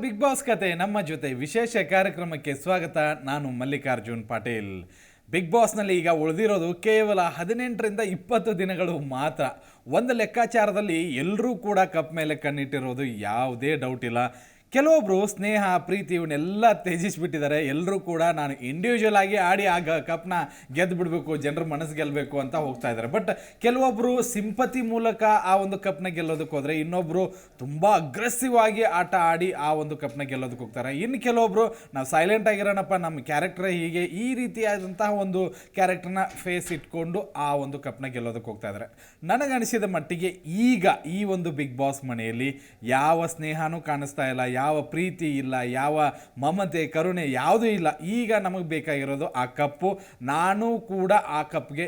Big boss ಕತೆ ನಮ್ಮ ಜೊತೆ ವಿಶೇಷ ಕಾರ್ಯಕ್ರಮಕ್ಕೆ ಸ್ವಾಗತ ನಾನು ಮಲ್ಲಿಕಾರ್ಜುನ್ ಪಾಟೀಲ್. ಬಿಗ್ ಬಾಸ್ನಲ್ಲಿ ಈಗ ಉಳಿದಿರೋದು ಕೇವಲ ಹದಿನೆಂಟರಿಂದ ಇಪ್ಪತ್ತು ದಿನಗಳು ಮಾತ್ರ. ಒಂದು ಲೆಕ್ಕಾಚಾರದಲ್ಲಿ ಎಲ್ಲರೂ ಕೂಡ ಕಪ್ ಮೇಲೆ ಕಣ್ಣಿಟ್ಟಿರೋದು ಯಾವುದೇ ಡೌಟ್ ಇಲ್ಲ. ಕೆಲವೊಬ್ರು ಸ್ನೇಹ, ಪ್ರೀತಿ ಇವನ್ನೆಲ್ಲ ತ್ಯಜಿಸಿಬಿಟ್ಟಿದ್ದಾರೆ. ಎಲ್ಲರೂ ಕೂಡ ನಾನು ಇಂಡಿವಿಜುವಲ್ ಆಗಿ ಆಡಿ ಆಗ ಕಪ್ನ ಗೆದ್ದು ಬಿಡಬೇಕು ಜನರ ಮನಸ್ಸು ಗೆಲ್ಲಬೇಕು ಅಂತ ಹೋಗ್ತಾ ಇದ್ದಾರೆ. ಬಟ್ ಕೆಲವೊಬ್ರು ಸಿಂಪತಿ ಮೂಲಕ ಆ ಒಂದು ಕಪ್ನ ಗೆಲ್ಲೋದಕ್ಕೆ ಹೋದ್ರೆ, ಇನ್ನೊಬ್ರು ತುಂಬ ಅಗ್ರೆಸಿವ್ ಆಗಿ ಆಟ ಆಡಿ ಆ ಒಂದು ಕಪ್ನ ಗೆಲ್ಲೋದಕ್ಕೆ ಹೋಗ್ತಾರೆ. ಇನ್ನು ಕೆಲವೊಬ್ರು, ನಾವು ಸೈಲೆಂಟ್ ಆಗಿರೋಣಪ್ಪ ನಮ್ಮ ಕ್ಯಾರೆಕ್ಟರ್ ಹೀಗೆ ಈ ರೀತಿಯಾದಂತಹ ಒಂದು ಕ್ಯಾರೆಕ್ಟರ್ನ ಫೇಸ್ ಇಟ್ಕೊಂಡು ಆ ಒಂದು ಕಪ್ನ ಗೆಲ್ಲೋದಕ್ಕೆ ಹೋಗ್ತಾ ಇದ್ದಾರೆ. ನನಗನಿಸಿದ ಮಟ್ಟಿಗೆ ಈಗ ಈ ಒಂದು ಬಿಗ್ ಬಾಸ್ ಮನೆಯಲ್ಲಿ ಯಾವ ಸ್ನೇಹನೂ ಕಾಣಿಸ್ತಾ ಇಲ್ಲ ಯಾವ ಪ್ರೀತಿ ಇಲ್ಲ, ಯಾವ ಮಮತೆ, ಕರುಣೆ ಯಾವುದೂ ಇಲ್ಲ. ಈಗ ನಮಗೆ ಬೇಕಾಗಿರೋದು ಆ ಕಪ್ಪು. ನಾನು ಕೂಡ ಆ ಕಪ್ಗೆ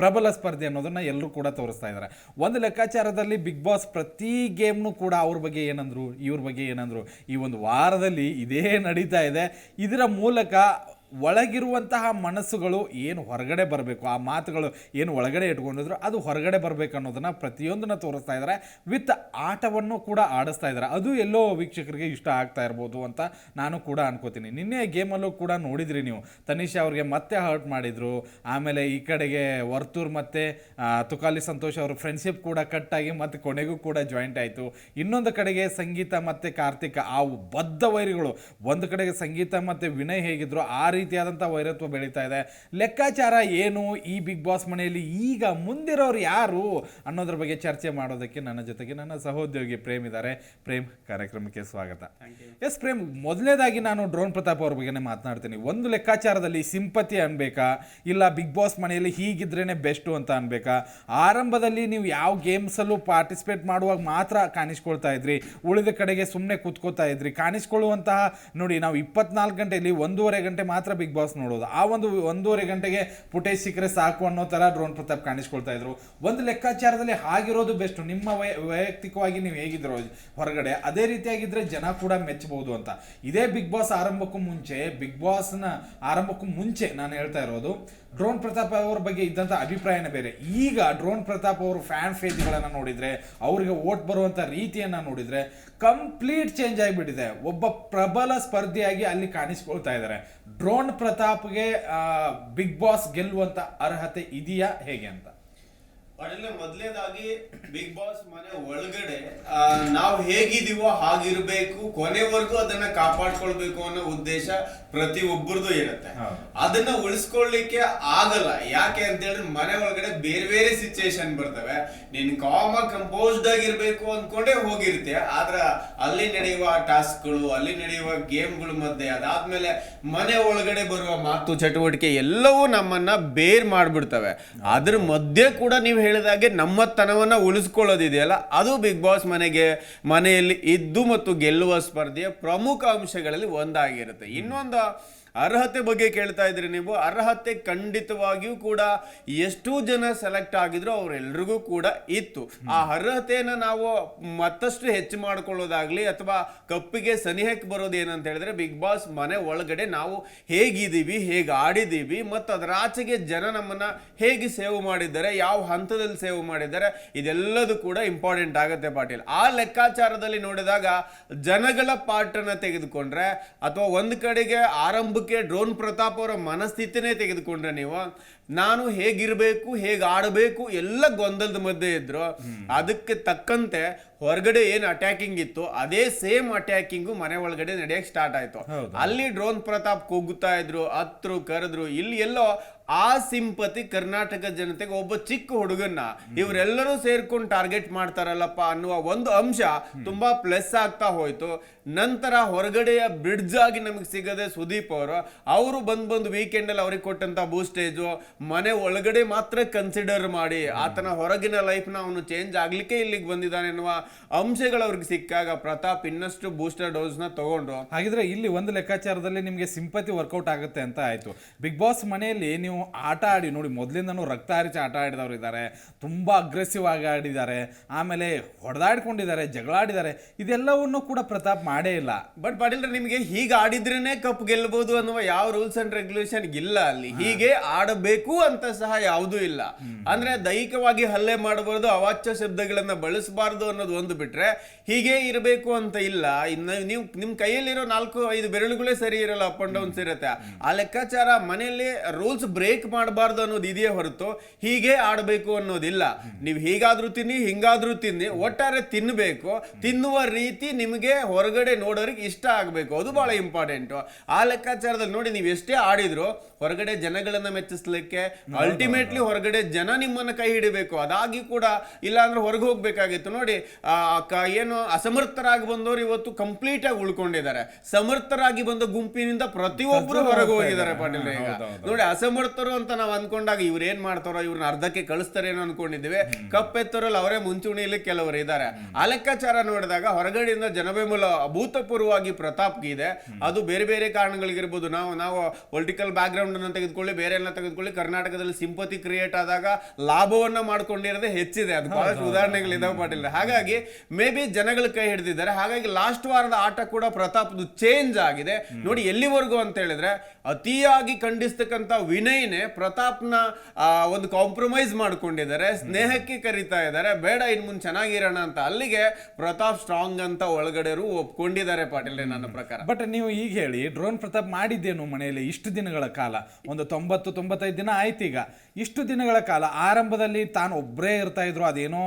ಪ್ರಬಲ ಸ್ಪರ್ಧೆ ಅನ್ನೋದನ್ನ ಎಲ್ಲರೂ ಕೂಡ ತೋರಿಸ್ತಾ ಇದ್ದಾರೆ ಒಂದು ಲೆಕ್ಕಾಚಾರದಲ್ಲಿ ಬಿಗ್ ಬಾಸ್ ಪ್ರತಿ ಗೇಮ್ನು ಕೂಡ ಅವ್ರ ಬಗ್ಗೆ ಏನಂದ್ರು, ಇವ್ರ ಬಗ್ಗೆ ಏನಂದ್ರು, ಈ ಒಂದು ವಾರದಲ್ಲಿ ಇದೇ ನಡೀತಾ ಇದೆ. ಇದರ ಮೂಲಕ ಒಳಗಿರುವಂತಹ ಮನಸ್ಸುಗಳು ಏನು ಹೊರಗಡೆ ಬರಬೇಕು, ಆ ಮಾತುಗಳು ಏನು ಒಳಗಡೆ ಇಟ್ಕೊಂಡಿದ್ರು ಅದು ಹೊರಗಡೆ ಬರಬೇಕು ಅನ್ನೋದನ್ನು ಪ್ರತಿಯೊಂದನ್ನ ತೋರಿಸ್ತಾ ಇದ್ದಾರೆ ವಿತ್ ಆಟವನ್ನು ಕೂಡ ಆಡಿಸ್ತಾ ಇದ್ದಾರೆ ಅದು ಎಲ್ಲೋ ವೀಕ್ಷಕರಿಗೆ ಇಷ್ಟ ಆಗ್ತಾ ಇರ್ಬೋದು ಅಂತ ನಾನು ಕೂಡ ಅನ್ಕೋತೀನಿ. ನಿನ್ನೆ ಗೇಮಲ್ಲೂ ಕೂಡ ನೋಡಿದ್ರಿ ನೀವು. ತನಿಷಾ ಅವ್ರಿಗೆ ಮತ್ತೆ ಹರ್ಟ್ ಮಾಡಿದರು. ಆಮೇಲೆ ಈ ಕಡೆಗೆ ವರ್ತೂರ್ ಮತ್ತು ತುಕಾಲಿ ಸಂತೋಷ್ ಅವ್ರ ಫ್ರೆಂಡ್ಶಿಪ್ ಕೂಡ ಕಟ್ ಆಗಿ ಮತ್ತೆ ಕೊನೆಗೂ ಕೂಡ ಜಾಯಿಂಟ್ ಆಯಿತು. ಇನ್ನೊಂದು ಕಡೆಗೆ ಸಂಗೀತ ಮತ್ತು ಕಾರ್ತಿಕ, ಆ ಬದ್ಧ ವೈರಿಗಳು. ಒಂದು ಕಡೆಗೆ ಸಂಗೀತ ಮತ್ತು ವಿನಯ್ ಹೇಗಿದ್ರು, ಆ ರೀತಿಯಾದಂಥ ವೈರತ್ವ ಬೆಳೀತಾ ಇದೆ. ಲೆಕ್ಕಾಚಾರ ಏನು ಈ ಬಿಗ್ ಬಾಸ್ ಮನೆಯಲ್ಲಿ ಈಗ ಮುಂದಿರೋರು ಯಾರು ಅನ್ನೋದ್ರ ಬಗ್ಗೆ ಚರ್ಚೆ ಮಾಡೋದಕ್ಕೆ ನನ್ನ ಜೊತೆಗೆ ನನ್ನ ಸಹೋದ್ಯೋಗಿ ಪ್ರೇಮ್ ಇದ್ದಾರೆ. ಪ್ರೇಮ್ ಕಾರ್ಯಕ್ರಮಕ್ಕೆ ಸ್ವಾಗತ. ಎಸ್ ಪ್ರೇಮ್ ಮೊದಲನೇದಾಗಿ ನಾನು ಡ್ರೋನ್ ಪ್ರತಾಪ್ ಅವ್ರ ಬಗ್ಗೆ ಮಾತನಾಡ್ತೀನಿ. ಒಂದು ಲೆಕ್ಕಾಚಾರದಲ್ಲಿ ಸಿಂಪತಿ ಅನ್ಬೇಕಾ? ಇಲ್ಲ ಬಿಗ್ ಬಾಸ್ ಮನೆಯಲ್ಲಿ ಹೀಗಿದ್ರೇನೆ ಬೆಸ್ಟು ಅಂತ ಅನ್ಬೇಕಾ? ಆರಂಭದಲ್ಲಿ ನೀವು ಯಾವ ಗೇಮ್ಸಲ್ಲೂ ಪಾರ್ಟಿಸಿಪೇಟ್ ಮಾಡುವಾಗ ಮಾತ್ರ ಕಾಣಿಸ್ಕೊಳ್ತಾ ಇದ್ರಿ. ಉಳಿದ ಕಡೆಗೆ ಸುಮ್ಮನೆ ಕೂತ್ಕೋತಾ ಇದ್ರಿ. ಕಾಣಿಸ್ಕೊಳ್ಳುವಂತಹ ನೋಡಿ ನಾವು ಇಪ್ಪತ್ನಾಲ್ಕು ಗಂಟೆಯಲ್ಲಿ ಒಂದೂವರೆ ಗಂಟೆ ಮಾತ್ರ ಬಿಗ್ ಬಾಸ್ ನೋಡೋದು. ಆ ಒಂದು ಒಂದೂವರೆ ಗಂಟೆಗೆ ಫುಟೇಜ್ ಸಿಕ್ಕರೆ ಸಾಕು ಅನ್ನೋ ಥರ ಡ್ರೋನ್ ಪ್ರತಾಪ್ ಕಾಣಿಸ್ಕೊಳ್ತಾ ಇದ್ರು. ಒಂದು ಲೆಕ್ಕಾಚಾರದಲ್ಲಿ ಆಗಿರೋದು ಬೆಸ್ಟ್ ನಿಮ್ಮ ವೈ, ವೈಯಕ್ತಿಕವಾಗಿ ನೀವು ಹೇಗಿದ್ರು ಹೊರಗಡೆ, ಅದೇ ರೀತಿಯಾಗಿದ್ದರೆ ಜನ ಕೂಡ ಮೆಚ್ಚಬಹುದು ಅಂತ. ಇದೇ ಬಿಗ್ ಬಾಸ್ ಆರಂಭಕ್ಕೂ ಮುಂಚೆ ಬಿಗ್ ಬಾಸ್ನ ಆರಂಭಕ್ಕೂ ಮುಂಚೆ ನಾನು ಹೇಳ್ತಾ ಇರೋದು ಡ್ರೋನ್ ಪ್ರತಾಪ್ ಅವರ ಬಗ್ಗೆ ಇದ್ದಂಥ ಅಭಿಪ್ರಾಯನೇ ಬೇರೆ. ಈಗ ಡ್ರೋನ್ ಪ್ರತಾಪ್ ಅವರು ಫ್ಯಾನ್ ಫೇಜ್ಗಳನ್ನು ನೋಡಿದರೆ, ಅವರಿಗೆ ಓಟ್ ಬರುವಂಥ ರೀತಿಯನ್ನು ನೋಡಿದರೆ ಕಂಪ್ಲೀಟ್ ಚೇಂಜ್ ಆಗಿಬಿಟ್ಟಿದೆ. ಒಬ್ಬ ಪ್ರಬಲ ಸ್ಪರ್ಧಿಯಾಗಿ ಅಲ್ಲಿ ಕಾಣಿಸ್ಕೊಳ್ತಾ ಇದ್ದಾರೆ. ಡ್ರೋನ್ ಪ್ರತಾಪ್ಗೆ ಬಿಗ್ ಬಾಸ್ ಗೆಲ್ಲುವಂಥ ಅರ್ಹತೆ ಇದೆಯಾ? ಹೇಗೆ ಅಂತ. ಅದ್ರಲ್ಲಿ ಮೊದಲನೇದಾಗಿ ಬಿಗ್ ಬಾಸ್ ಮನೆ ಒಳಗಡೆ ನಾವು ಹೇಗಿದೀವೋ ಹಾಗಿರ್ಬೇಕು ಕೊನೆವರೆಗೂ ಅದನ್ನ ಕಾಪಾಡ್ಕೊಳ್ಬೇಕು ಅನ್ನೋ ಉದ್ದೇಶ ಪ್ರತಿ ಒಬ್ಬರದು ಇರುತ್ತೆ. ಅದನ್ನ ಉಳಿಸ್ಕೊಳ್ಳಿಕ್ಕೆ ಆಗಲ್ಲ. ಯಾಕೆ ಅಂತ ಹೇಳಿದ್ರೆ ಮನೆ ಒಳಗಡೆ ಬೇರೆ ಬೇರೆ ಸಿಚುಯೇಷನ್ ಬರ್ತವೆ. ನೀನ್ ಕಾಮ ಕಂಪೋಸ್ಡ್ ಆಗಿರ್ಬೇಕು ಅನ್ಕೊಂಡೇ ಹೋಗಿರ್ತೀಯ ಆದ್ರ ಅಲ್ಲಿ ನಡೆಯುವ ಟಾಸ್ಕ್ಗಳು ಅಲ್ಲಿ ನಡೆಯುವ ಗೇಮ್ಗಳ ಮಧ್ಯೆ ಅದಾದ್ಮೇಲೆ ಮನೆ ಒಳಗಡೆ ಬರುವ ಮಾತು ಚಟುವಟಿಕೆ ಎಲ್ಲವೂ ನಮ್ಮನ್ನ ಬೇರ್ ಮಾಡ್ಬಿಡ್ತವೆ. ಅದ್ರ ಮಧ್ಯೆ ಕೂಡ ನೀವು ಹೇಳಿದಾಗೆ ನಮ್ಮತನವನ್ನು ಉಳಿಸ್ಕೊಳ್ಳೋದಿದೆಯಲ್ಲ? ಅದು ಬಿಗ್ ಬಾಸ್ ಮನೆಗೆ ಮನೆಯಲ್ಲಿ ಇದ್ದು ಮತ್ತು ಗೆಲ್ಲುವ ಸ್ಪರ್ಧೆಯ ಪ್ರಮುಖ ಅಂಶಗಳಲ್ಲಿ ಒಂದಾಗಿರುತ್ತೆ. ಇನ್ನೊಂದು ಅರ್ಹತೆ ಬಗ್ಗೆ ಕೇಳ್ತಾ ಇದ್ರಿ ನೀವು. ಅರ್ಹತೆ ಖಂಡಿತವಾಗಿಯೂ ಕೂಡ ಎಷ್ಟು ಜನ ಸೆಲೆಕ್ಟ್ ಆಗಿದ್ರು ಅವರೆಲ್ರಿಗೂ ಕೂಡ ಇತ್ತು. ಆ ಅರ್ಹತೆಯನ್ನ ನಾವು ಮತ್ತಷ್ಟು ಹೆಚ್ಚು ಮಾಡ್ಕೊಳ್ಳೋದಾಗ್ಲಿ ಅಥವಾ ಕಪ್ಪಿಗೆ ಸನಿಹಕ್ಕೆ ಬರೋದು ಏನಂತ ಹೇಳಿದ್ರೆ ಬಿಗ್ ಬಾಸ್ ಮನೆ ಒಳಗಡೆ ನಾವು ಹೇಗಿದ್ದೀವಿ, ಹೇಗೆ ಆಡಿದ್ದೀವಿ, ಮತ್ತು ಅದರ ಆಚೆಗೆ ಜನ ನಮ್ಮನ್ನ ಹೇಗೆ ಸೇವ್ ಮಾಡಿದ್ದಾರೆ, ಯಾವ ಹಂತದಲ್ಲಿ ಸೇವ್ ಮಾಡಿದ್ದಾರೆ, ಇದೆಲ್ಲದೂ ಕೂಡ ಇಂಪಾರ್ಟೆಂಟ್ ಆಗುತ್ತೆ ಪಾಟೀಲ್. ಆ ಲೆಕ್ಕಾಚಾರದಲ್ಲಿ ನೋಡಿದಾಗ ಜನಗಳ ಪಾಠನ ತೆಗೆದುಕೊಂಡ್ರೆ ಅಥವಾ ಒಂದು ಕಡೆಗೆ ಆರಂಭಕ್ಕೆ ಡ್ರೋನ್ ಪ್ರತಾಪ್ ಅವರ ಮನಸ್ಥಿತಿನೇ ತೆಗೆದುಕೊಂಡ್ರೆ ನೀವು ನಾನು ಹೇಗಿರಬೇಕು ಹೇಗೆ ಆಡಬೇಕು ಎಲ್ಲ ಗೊಂದಲದ ಮಧ್ಯೆ ಇದ್ರು. ಅದಕ್ಕೆ ತಕ್ಕಂತೆ ಹೊರಗಡೆ ಏನ್ ಅಟ್ಯಾಕಿಂಗ್ ಇತ್ತು ಅದೇ ಸೇಮ್ ಅಟ್ಯಾಕಿಂಗು ಮನೆ ಒಳಗಡೆ ನಡೆಯಕ್ ಸ್ಟಾರ್ಟ್ ಆಯ್ತು. ಅಲ್ಲಿ ಡ್ರೋನ್ ಪ್ರತಾಪ್ ಕೂಗುತ್ತಾ ಇದ್ರು ಹತ್ರು ಕರೆದ್ರು ಇಲ್ಲಿ ಎಲ್ಲೋ ಆ ಸಿಂಪತಿ ಕರ್ನಾಟಕ ಜನತೆಗೆ ಒಬ್ಬ ಚಿಕ್ಕ ಹುಡುಗನ್ನ ಇವರೆಲ್ಲರೂ ಸೇರ್ಕೊಂಡು ಟಾರ್ಗೆಟ್ ಮಾಡ್ತಾರಲ್ಲಪ್ಪ ಅನ್ನುವ ಒಂದು ಅಂಶ ತುಂಬಾ ಪ್ಲಸ್ ಆಗ್ತಾ ಹೋಯ್ತು. ನಂತರ ಹೊರಗಡೆಯ ಬ್ರಿಡ್ಜ್ ಆಗಿ ನಮಗೆ ಸಿಗದೆ ಸುದೀಪ್ ಅವರು ಅವರು ಬಂದ್ ಬಂದು ವೀಕೆಂಡ್ ಅಲ್ಲಿ ಅವ್ರಿಗೆ ಕೊಟ್ಟಂತ ಬೂಸ್ಟೇಜು ಮನೆ ಒಳಗಡೆ ಮಾತ್ರ ಕನ್ಸಿಡರ್ ಮಾಡಿ ಆತನ ಹೊರಗಿನ ಲೈಫ್ನ ಅವನು ಚೇಂಜ್ ಆಗ್ಲಿಕ್ಕೆ ಇಲ್ಲಿಗೆ ಬಂದಿದ್ದಾನೆ ಎನ್ನುವ ಅಂಶಗಳು ಅವ್ರಿಗೆ ಸಿಕ್ಕಾಗ ಪ್ರತಾಪ್ ಇನ್ನಷ್ಟು ಬೂಸ್ಟರ್ ಡೋಸ್ನ ತಗೊಂಡ್ರು. ಹಾಗಿದ್ರೆ ಇಲ್ಲಿ ಒಂದು ಲೆಕ್ಕಾಚಾರದಲ್ಲಿ ನಿಮಗೆ ಸಿಂಪತಿ ವರ್ಕೌಟ್ ಆಗುತ್ತೆ ಅಂತ ಆಯ್ತು. ಬಿಗ್ ಬಾಸ್ ಮನೆಯಲ್ಲಿ ನೀವು ಆಟ ಆಡಿ ನೋಡಿ ಮೊದಲಿಂದನೂ ರಕ್ತ ಹರಿಚಿ ಆಟ ಆಡಿದವರು ಇದ್ದಾರೆ ತುಂಬ ಅಗ್ರೆಸಿವ್ ಆಗಿ ಆಡಿದ್ದಾರೆ. ಆಮೇಲೆ ಹೊಡೆದಾಡ್ಕೊಂಡಿದ್ದಾರೆ ಜಗಳಾಡಿದ್ದಾರೆ. ಇದೆಲ್ಲವನ್ನು ಕೂಡ ಪ್ರತಾಪ್ ಮಾಡೇ ಇಲ್ಲ. ಬಟ್ ಪಾಟೀಲ್ ನಿಮಗೆ ಹೀಗೆ ಆಡಿದ್ರೇನೆ ಕಪ್ ಗೆಲ್ಲಬಹುದು ಅನ್ನುವ ಯಾವ ರೂಲ್ಸ್ ಅಂಡ್ ರೆಗ್ಯುಲೇಷನ್ ಇಲ್ಲ ಅಲ್ಲಿ. ಹೀಗೆ ಆಡಬೇಕು ಅಂತ ಸಹ ಯಾವುದೂ ಇಲ್ಲ. ಅಂದ್ರೆ ದೈಹಿಕವಾಗಿ ಹಲ್ಲೆ ಮಾಡಬಾರ್ದು ಅವಾಚ್ಯ ಶಬ್ದಗಳನ್ನ ಬಳಸಬಾರದು ಅನ್ನೋದು ಒಂದು ಬಿಟ್ರೆ ಹೀಗೆ ಇರಬೇಕು ಅಂತ ಇಲ್ಲ. ಇನ್ನು ನೀವು ನಿಮ್ಮ ಕೈಯಲ್ಲಿರೋ ನಾಲ್ಕು, ಐದು ಬೆರಳುಗಳೇ ಸರಿ ಇರಲ್ಲ ಅಪ್ ಅಂಡ್ ಡೌನ್ಸ್ ಇರುತ್ತೆ. ಆ ಲೆಕ್ಕಾಚಾರ ಮನೆಯಲ್ಲಿ ರೂಲ್ಸ್ ಬ್ರೇಕ್ ಮಾಡಬಾರ್ದು ಅನ್ನೋದು ಇದೆಯೇ ಹೊರತು ಹೀಗೆ ಆಡಬೇಕು ಅನ್ನೋದಿಲ್ಲ. ನೀವು ಹೀಗಾದ್ರೂ ತಿನ್ನಿ, ಹಿಂಗಾದ್ರೂ ತಿನ್ನಿ, ಒಟ್ಟಾರೆ ತಿನ್ನಬೇಕು ತಿನ್ನುವ ರೀತಿ ನಿಮಗೆ ಹೊರಗಡೆ ನೋಡೋರಿಗೆ ಇಷ್ಟ ಆಗಬೇಕು. ಅದು ಬಹಳ ಇಂಪಾರ್ಟೆಂಟು ಆ ಲೆಕ್ಕಾಚಾರದಲ್ಲಿ ನೋಡಿ ನೀವು ಎಷ್ಟೇ ಆಡಿದ್ರು ಹೊರಗಡೆ ಜನಗಳನ್ನ ಮೆಚ್ಚಿಸ್ಲಿಕ್ಕೆ ಅಲ್ಟಿಮೇಟ್ಲಿ ಹೊರಗಡೆ ಜನ ನಿಮ್ಮನ್ನ ಕೈ ಹಿಡಿಬೇಕು. ಅದಾಗಿ ಕೂಡ ಇಲ್ಲಾಂದ್ರೆ ಹೊರಗೆ ಹೋಗ್ಬೇಕಾಗಿತ್ತು. ನೋಡಿ ಕ- ಏನು ಅಸಮರ್ಥರಾಗಿ ಬಂದವರು ಇವತ್ತು ಕಂಪ್ಲೀಟ್ ಆಗಿ ಉಳ್ಕೊಂಡಿದ್ದಾರೆ. ಸಮರ್ಥರಾಗಿ ಬಂದ ಗುಂಪಿನಿಂದ ಪ್ರತಿಯೊಬ್ಬರು ಹೊರಗೆ ಹೋಗಿದ್ದಾರೆ ಪಾಟೀಲ್ ಈಗ. ನೋಡಿ ಅಸಮರ್ಥರು ಅಂತ ನಾವು ಅನ್ಕೊಂಡಾಗ ಇವ್ರು ಏನ್ ಮಾಡ್ತಾರೋ ಇವ್ರನ್ನ ಅರ್ಧಕ್ಕೆ ಕಳಿಸ್ತಾರೇನೋ ಅನ್ಕೊಂಡಿದ್ದೀವಿ. ಕಪ್ಪೆತ್ತರಲ್ಲಿ ಅವರೇ ಮುಂಚೂಣಿಯಲ್ಲಿ ಕೆಲವರು ಇದ್ದಾರೆ. ಆ ಲೆಕ್ಕಾಚಾರ ನೋಡಿದಾಗ ಹೊರಗಡೆಯಿಂದ ಜನಬೆಂಬಲ ಅಭೂತಪೂರ್ವವಾಗಿ ಪ್ರತಾಪ್ ಇದೆ. ಅದು ಬೇರೆ ಬೇರೆ ಕಾರಣಗಳಿಗಿರ್ಬೋದು. ನಾವು ನಾವು ಪೊಲಿಟಿಕಲ್ ಬ್ಯಾಕ್ ಗ್ರೌಂಡ್ ಅನ್ನ ತೆಗೆದುಕೊಳ್ಳಿ ಬೇರೆ ಎಲ್ಲ ತೆಗೆದುಕೊಳ್ಳಿ ಕರ್ನಾಟಕದಲ್ಲಿ ಸಿಂಪತಿ ಕ್ರಿಯೇಟ್ ಆದಾಗ ಲಾಭವನ್ನ ಮಾಡ್ಕೊಂಡಿರೋದೇ ಹೆಚ್ಚಿದೆ. ಅದು ಬಹಳಷ್ಟು ಉದಾಹರಣೆಗಳಿದಾವೆ ಪಾಟೀಲ್ ಹಾಗಾಗಿ ಮೇ ಬಿ ಜನಗಳ ಕೈ ಹಿಡಿದಿದ್ದಾರೆ. ಹಾಗಾಗಿ ಲಾಸ್ಟ್ ವಾರದ ಆಟ ಕೂಡ ಪ್ರತಾಪ್ದು ಚೇಂಜ್ ಆಗಿದೆ. ನೋಡಿ ಎಲ್ಲಿವರೆಗೂ ಅಂತ ಹೇಳಿದ್ರೆ ಅತಿಯಾಗಿ ಖಂಡಿಸ್ತಕ್ಕಂಥ ವಿನಯ್ನೇ ಪ್ರತಾಪ್ನ ಒಂದು ಕಾಂಪ್ರಮೈಸ್ ಮಾಡ್ಕೊಂಡಿದ್ದಾರೆ. ಸ್ನೇಹಕ್ಕೆ ಕರೀತಾ ಇದ್ದಾರೆ. ಬೇಡ ಇನ್ ಮುಂದೆ ಚೆನ್ನಾಗಿರೋಣ ಅಂತ. ಅಲ್ಲಿಗೆ ಪ್ರತಾಪ್ ಸ್ಟ್ರಾಂಗ್ ಅಂತ ಒಳಗಡೆರು ಒಪ್ಕೊಂಡಿದ್ದಾರೆ ಪಾಟೀಲ್ ನನ್ನ ಪ್ರಕಾರ. ಬಟ್ ನೀವು ಈಗ ಹೇಳಿ ಡ್ರೋನ್ ಪ್ರತಾಪ್ ಮಾಡಿದ್ದೇನು ಮನೆಯಲ್ಲಿ ಇಷ್ಟು ದಿನಗಳ ಕಾಲ? ಒಂದು ತೊಂಬತ್ತು ತೊಂಬತ್ತೈದು ದಿನ ಆಯ್ತು ಈಗ ಇಷ್ಟು ದಿನಗಳ ಕಾಲ ಆರಂಭದಲ್ಲಿ ತಾನು ಒಬ್ಬರೇ ಇರ್ತಾ ಇದ್ರು, ಅದೇನೋ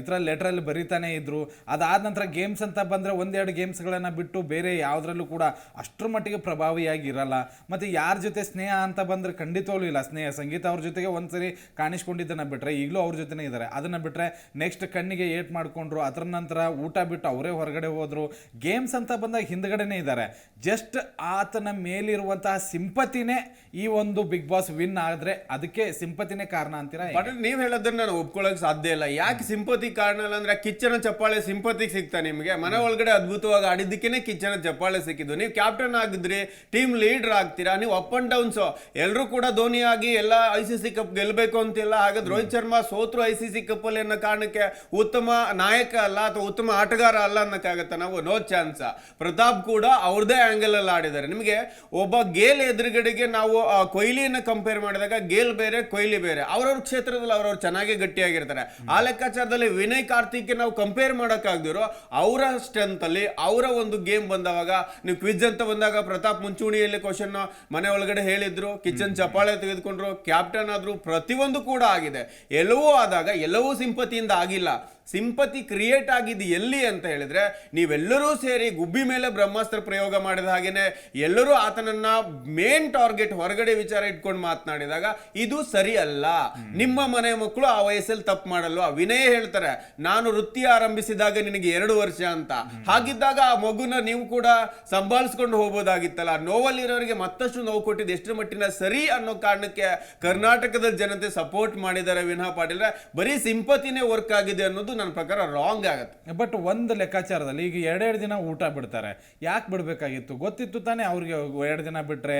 ಇದರಲ್ಲಿ ಲೆಟ್ರಲ್ಲಿ ಬರೀತಾನೆ ಇದ್ರು. ಅದಾದ ನಂತರ ಗೇಮ್ಸ್ ಅಂತ ಬಂದರೆ ಒಂದೆರಡು ಗೇಮ್ಸ್ಗಳನ್ನು ಬಿಟ್ಟು ಬೇರೆ ಯಾವುದರಲ್ಲೂ ಕೂಡ ಅಷ್ಟರ ಮಟ್ಟಿಗೆ ಪ್ರಭಾವಿಯಾಗಿ ಇರಲ್ಲ. ಮತ್ತು ಯಾರ ಜೊತೆ ಸ್ನೇಹ ಅಂತ ಬಂದರೆ ಖಂಡಿತವಾಗ್ಲೂ ಇಲ್ಲ. ಸ್ನೇಹ, ಸಂಗೀತ ಅವ್ರ ಜೊತೆಗೆ ಒಂದ್ಸರಿ ಕಾಣಿಸ್ಕೊಂಡಿದ್ದನ್ನು ಬಿಟ್ಟರೆ ಈಗಲೂ ಅವ್ರ ಜೊತೆನೇ ಇದ್ದಾರೆ ಅದನ್ನು ಬಿಟ್ಟರೆ ನೆಕ್ಸ್ಟ್ ಕಣ್ಣಿಗೆ ಏಟ್ ಮಾಡಿಕೊಂಡ್ರು, ಅದರ ನಂತರ ಊಟ ಬಿಟ್ಟು ಅವರೇ ಹೊರಗಡೆ ಹೋದರು. ಗೇಮ್ಸ್ ಅಂತ ಬಂದಾಗ ಹಿಂದ್ಗಡೆನೇ ಇದ್ದಾರೆ ಜಸ್ಟ್ ಆತನ ಮೇಲಿರುವಂತಹ ಸಿಂಪತಿನೇ ಈ ಒಂದು ಬಿಗ್ ಬಾಸ್ ವಿನ್ ಆದ್ರೆ ಅದಕ್ಕೆ ಸಿಂಪತಿನೇ ಕಾರಣ ಅಂತೀರಾ? ಬಟ್ ನೀವ್ ಹೇಳೋದನ್ನ ನಾನು ಒಪ್ಕೊಳಕ್ ಸಾಧ್ಯ ಇಲ್ಲ. ಯಾಕೆ ಸಿಂಪತಿ ಕಾರಣ ಇಲ್ಲ ಅಂದ್ರೆ ಕಿಚ್ಚನ ಚಪ್ಪಾಳೆ ಸಿಂಪತಿಗೆ ಸಿಗ್ತಾ ನಿಮ್ಗೆ? ಮನೆ ಒಳಗಡೆ ಅದ್ಭುತವಾಗಿ ಆಡಿದ್ದಕ್ಕೇನೆ ಕಿಚ್ಚನ ಚಪ್ಪಾಳೆ ಸಿಕ್ಕಿದ್ದು. ನೀವು ಕ್ಯಾಪ್ಟನ್ ಆಗಿದ್ರಿ ಟೀಮ್ ಲೀಡರ್ ಆಗ್ತೀರಾ, ನೀವು ಅಪ್ ಅಂಡ್ ಡೌನ್ಸ್ ಎಲ್ಲರೂ ಕೂಡ ಧೋನಿ ಆಗಿ ಎಲ್ಲ ಐ ಸಿ ಸಿ ಕಪ್ ಗೆಲ್ಬೇಕು ಅಂತಿಲ್ಲ. ಹಾಗಾದ್ರೆ ರೋಹಿತ್ ಶರ್ಮಾ ಸೋತ್ರು ಐ ಸಿ ಸಿ ಕಪ್ ಅಲ್ಲಿ ಅನ್ನೋ ಕಾರಣಕ್ಕೆ ಉತ್ತಮ ನಾಯಕ ಅಲ್ಲ ಅಥವಾ ಉತ್ತಮ ಆಟಗಾರ ಅಲ್ಲ ಅನ್ನಕ್ಕಾಗತ್ತ ನಾವು? ನೋ ಚಾನ್ಸ್ ಪ್ರತಾಪ್ ಕೂಡ ಅವ್ರದೇ ಆಂಗಲ್ ಅಲ್ಲಿ ಆಡಿದ್ದಾರೆ. ನಿಮಗೆ ಒಬ್ಬ ಗೇಲ್ ಎದುರುಗಡೆಗೆ ನಾವು ಕೊಹ್ಲಿಯನ್ನ ಕಂಪೇರ್ ಮಾಡಿದಾಗ ಗೇಲ್ ಬೇರೆ, ಕೊಹ್ಲಿ ಬೇರೆ. ಅವ್ರವ್ರ ಕ್ಷೇತ್ರದಲ್ಲಿ ಅವ್ರವ್ರು ಚೆನ್ನಾಗಿ ಗಟ್ಟಿಯಾಗಿರ್ತಾರೆ. ಆ ಲೆಕ್ಕಾಚಾರದಲ್ಲಿ ವಿನಯ್ ಕಾರ್ತಿಕ್ಗೆ ನಾವು ಕಂಪೇರ್ ಮಾಡೋಕ್ಕಾಗ್ದಿರೋ ಅವರ ಸ್ಟ್ರೆಂತ್ ಅಲ್ಲಿ ಅವರ ಒಂದು ಗೇಮ್ ಬಂದವಾಗ, ನೀವು ಕ್ವಿಜ್ ಅಂತ ಬಂದಾಗ ಪ್ರತಾಪ್ ಮುಂಚೂಣಿಯಲ್ಲಿ ಕ್ವಶನ್ ಮನೆ ಒಳಗಡೆ ಹೇಳಿದ್ರು ಕಿಚನ್ ಚಪಾಳೆ ತೆಗೆದುಕೊಂಡ್ರು ಕ್ಯಾಪ್ಟನ್ ಆದ್ರು ಪ್ರತಿಯೊಂದು ಕೂಡ ಆಗಿದೆ. ಎಲ್ಲವೂ ಆದಾಗ, ಎಲ್ಲವೂ ಸಿಂಪತಿಯಿಂದ ಆಗಿಲ್ಲ. ಸಿಂಪತಿ ಕ್ರಿಯೇಟ್ ಆಗಿದ್ದು ಎಲ್ಲಿ ಅಂತ ಹೇಳಿದ್ರೆ ನೀವೆಲ್ಲರೂ ಸೇರಿ ಗುಬ್ಬಿ ಮೇಲೆ ಬ್ರಹ್ಮಾಸ್ತ್ರ ಪ್ರಯೋಗ ಮಾಡಿದ ಹಾಗೇನೆ ಎಲ್ಲರೂ ಆತನನ್ನ ಮೇನ್ ಟಾರ್ಗೆಟ್ ಹೊರಗಡೆ ವಿಚಾರ ಇಟ್ಕೊಂಡು ಮಾತನಾಡಿದಾಗ ಇದು ಸರಿ ಅಲ್ಲ ನಿಮ್ಮ ಮನೆ ಮಕ್ಕಳು ಆ ವಯಸ್ಸಲ್ಲಿ ತಪ್ಪು ಮಾಡಲ್ವಾ ವಿನಯ ಹೇಳ್ತಾರೆ ನಾನು ವೃತ್ತಿ ಆರಂಭಿಸಿದಾಗ ನಿನಗೆ ಎರಡು ವರ್ಷ ಅಂತ. ಹಾಗಿದ್ದಾಗ ಆ ಮಗುನ ನೀವು ಕೂಡ ಸಂಭಾಳಿಸ್ಕೊಂಡು ಹೋಗ್ಬೋದಾಗಿತ್ತಲ್ಲ. ನೋವಲ್ಲಿರೋರಿಗೆ ಮತ್ತಷ್ಟು ನೋವು ಕೊಟ್ಟಿದ್ದು ಎಷ್ಟು ಮಟ್ಟಿನ ಸರಿ ಅನ್ನೋ ಕಾರಣಕ್ಕೆ ಕರ್ನಾಟಕದ ಜನತೆ ಸಪೋರ್ಟ್ ಮಾಡಿದ್ದಾರೆ ವಿನಃ ಪಾಟೀಲ್ ಬರೀ ಸಿಂಪತಿನೇ ವರ್ಕ್ ಆಗಿದೆ ಅನ್ನೋದು ನನ್ನ ಪ್ರಕಾರ ರಾಂಗ್ ಆಗುತ್ತೆ. ಬಟ್ ಒಂದು ಲೆಕ್ಕಾಚಾರದಲ್ಲಿ ಈಗ ಎರಡೆರಡು ದಿನ ಊಟ ಬಿಡ್ತಾರೆ. ಯಾಕೆ ಬಿಡಬೇಕಾಗಿತ್ತು? ಗೊತ್ತಿತ್ತು ತಾನೇ ಅವ್ರಿಗೆ ಎರಡು ದಿನ ಬಿಟ್ಟರೆ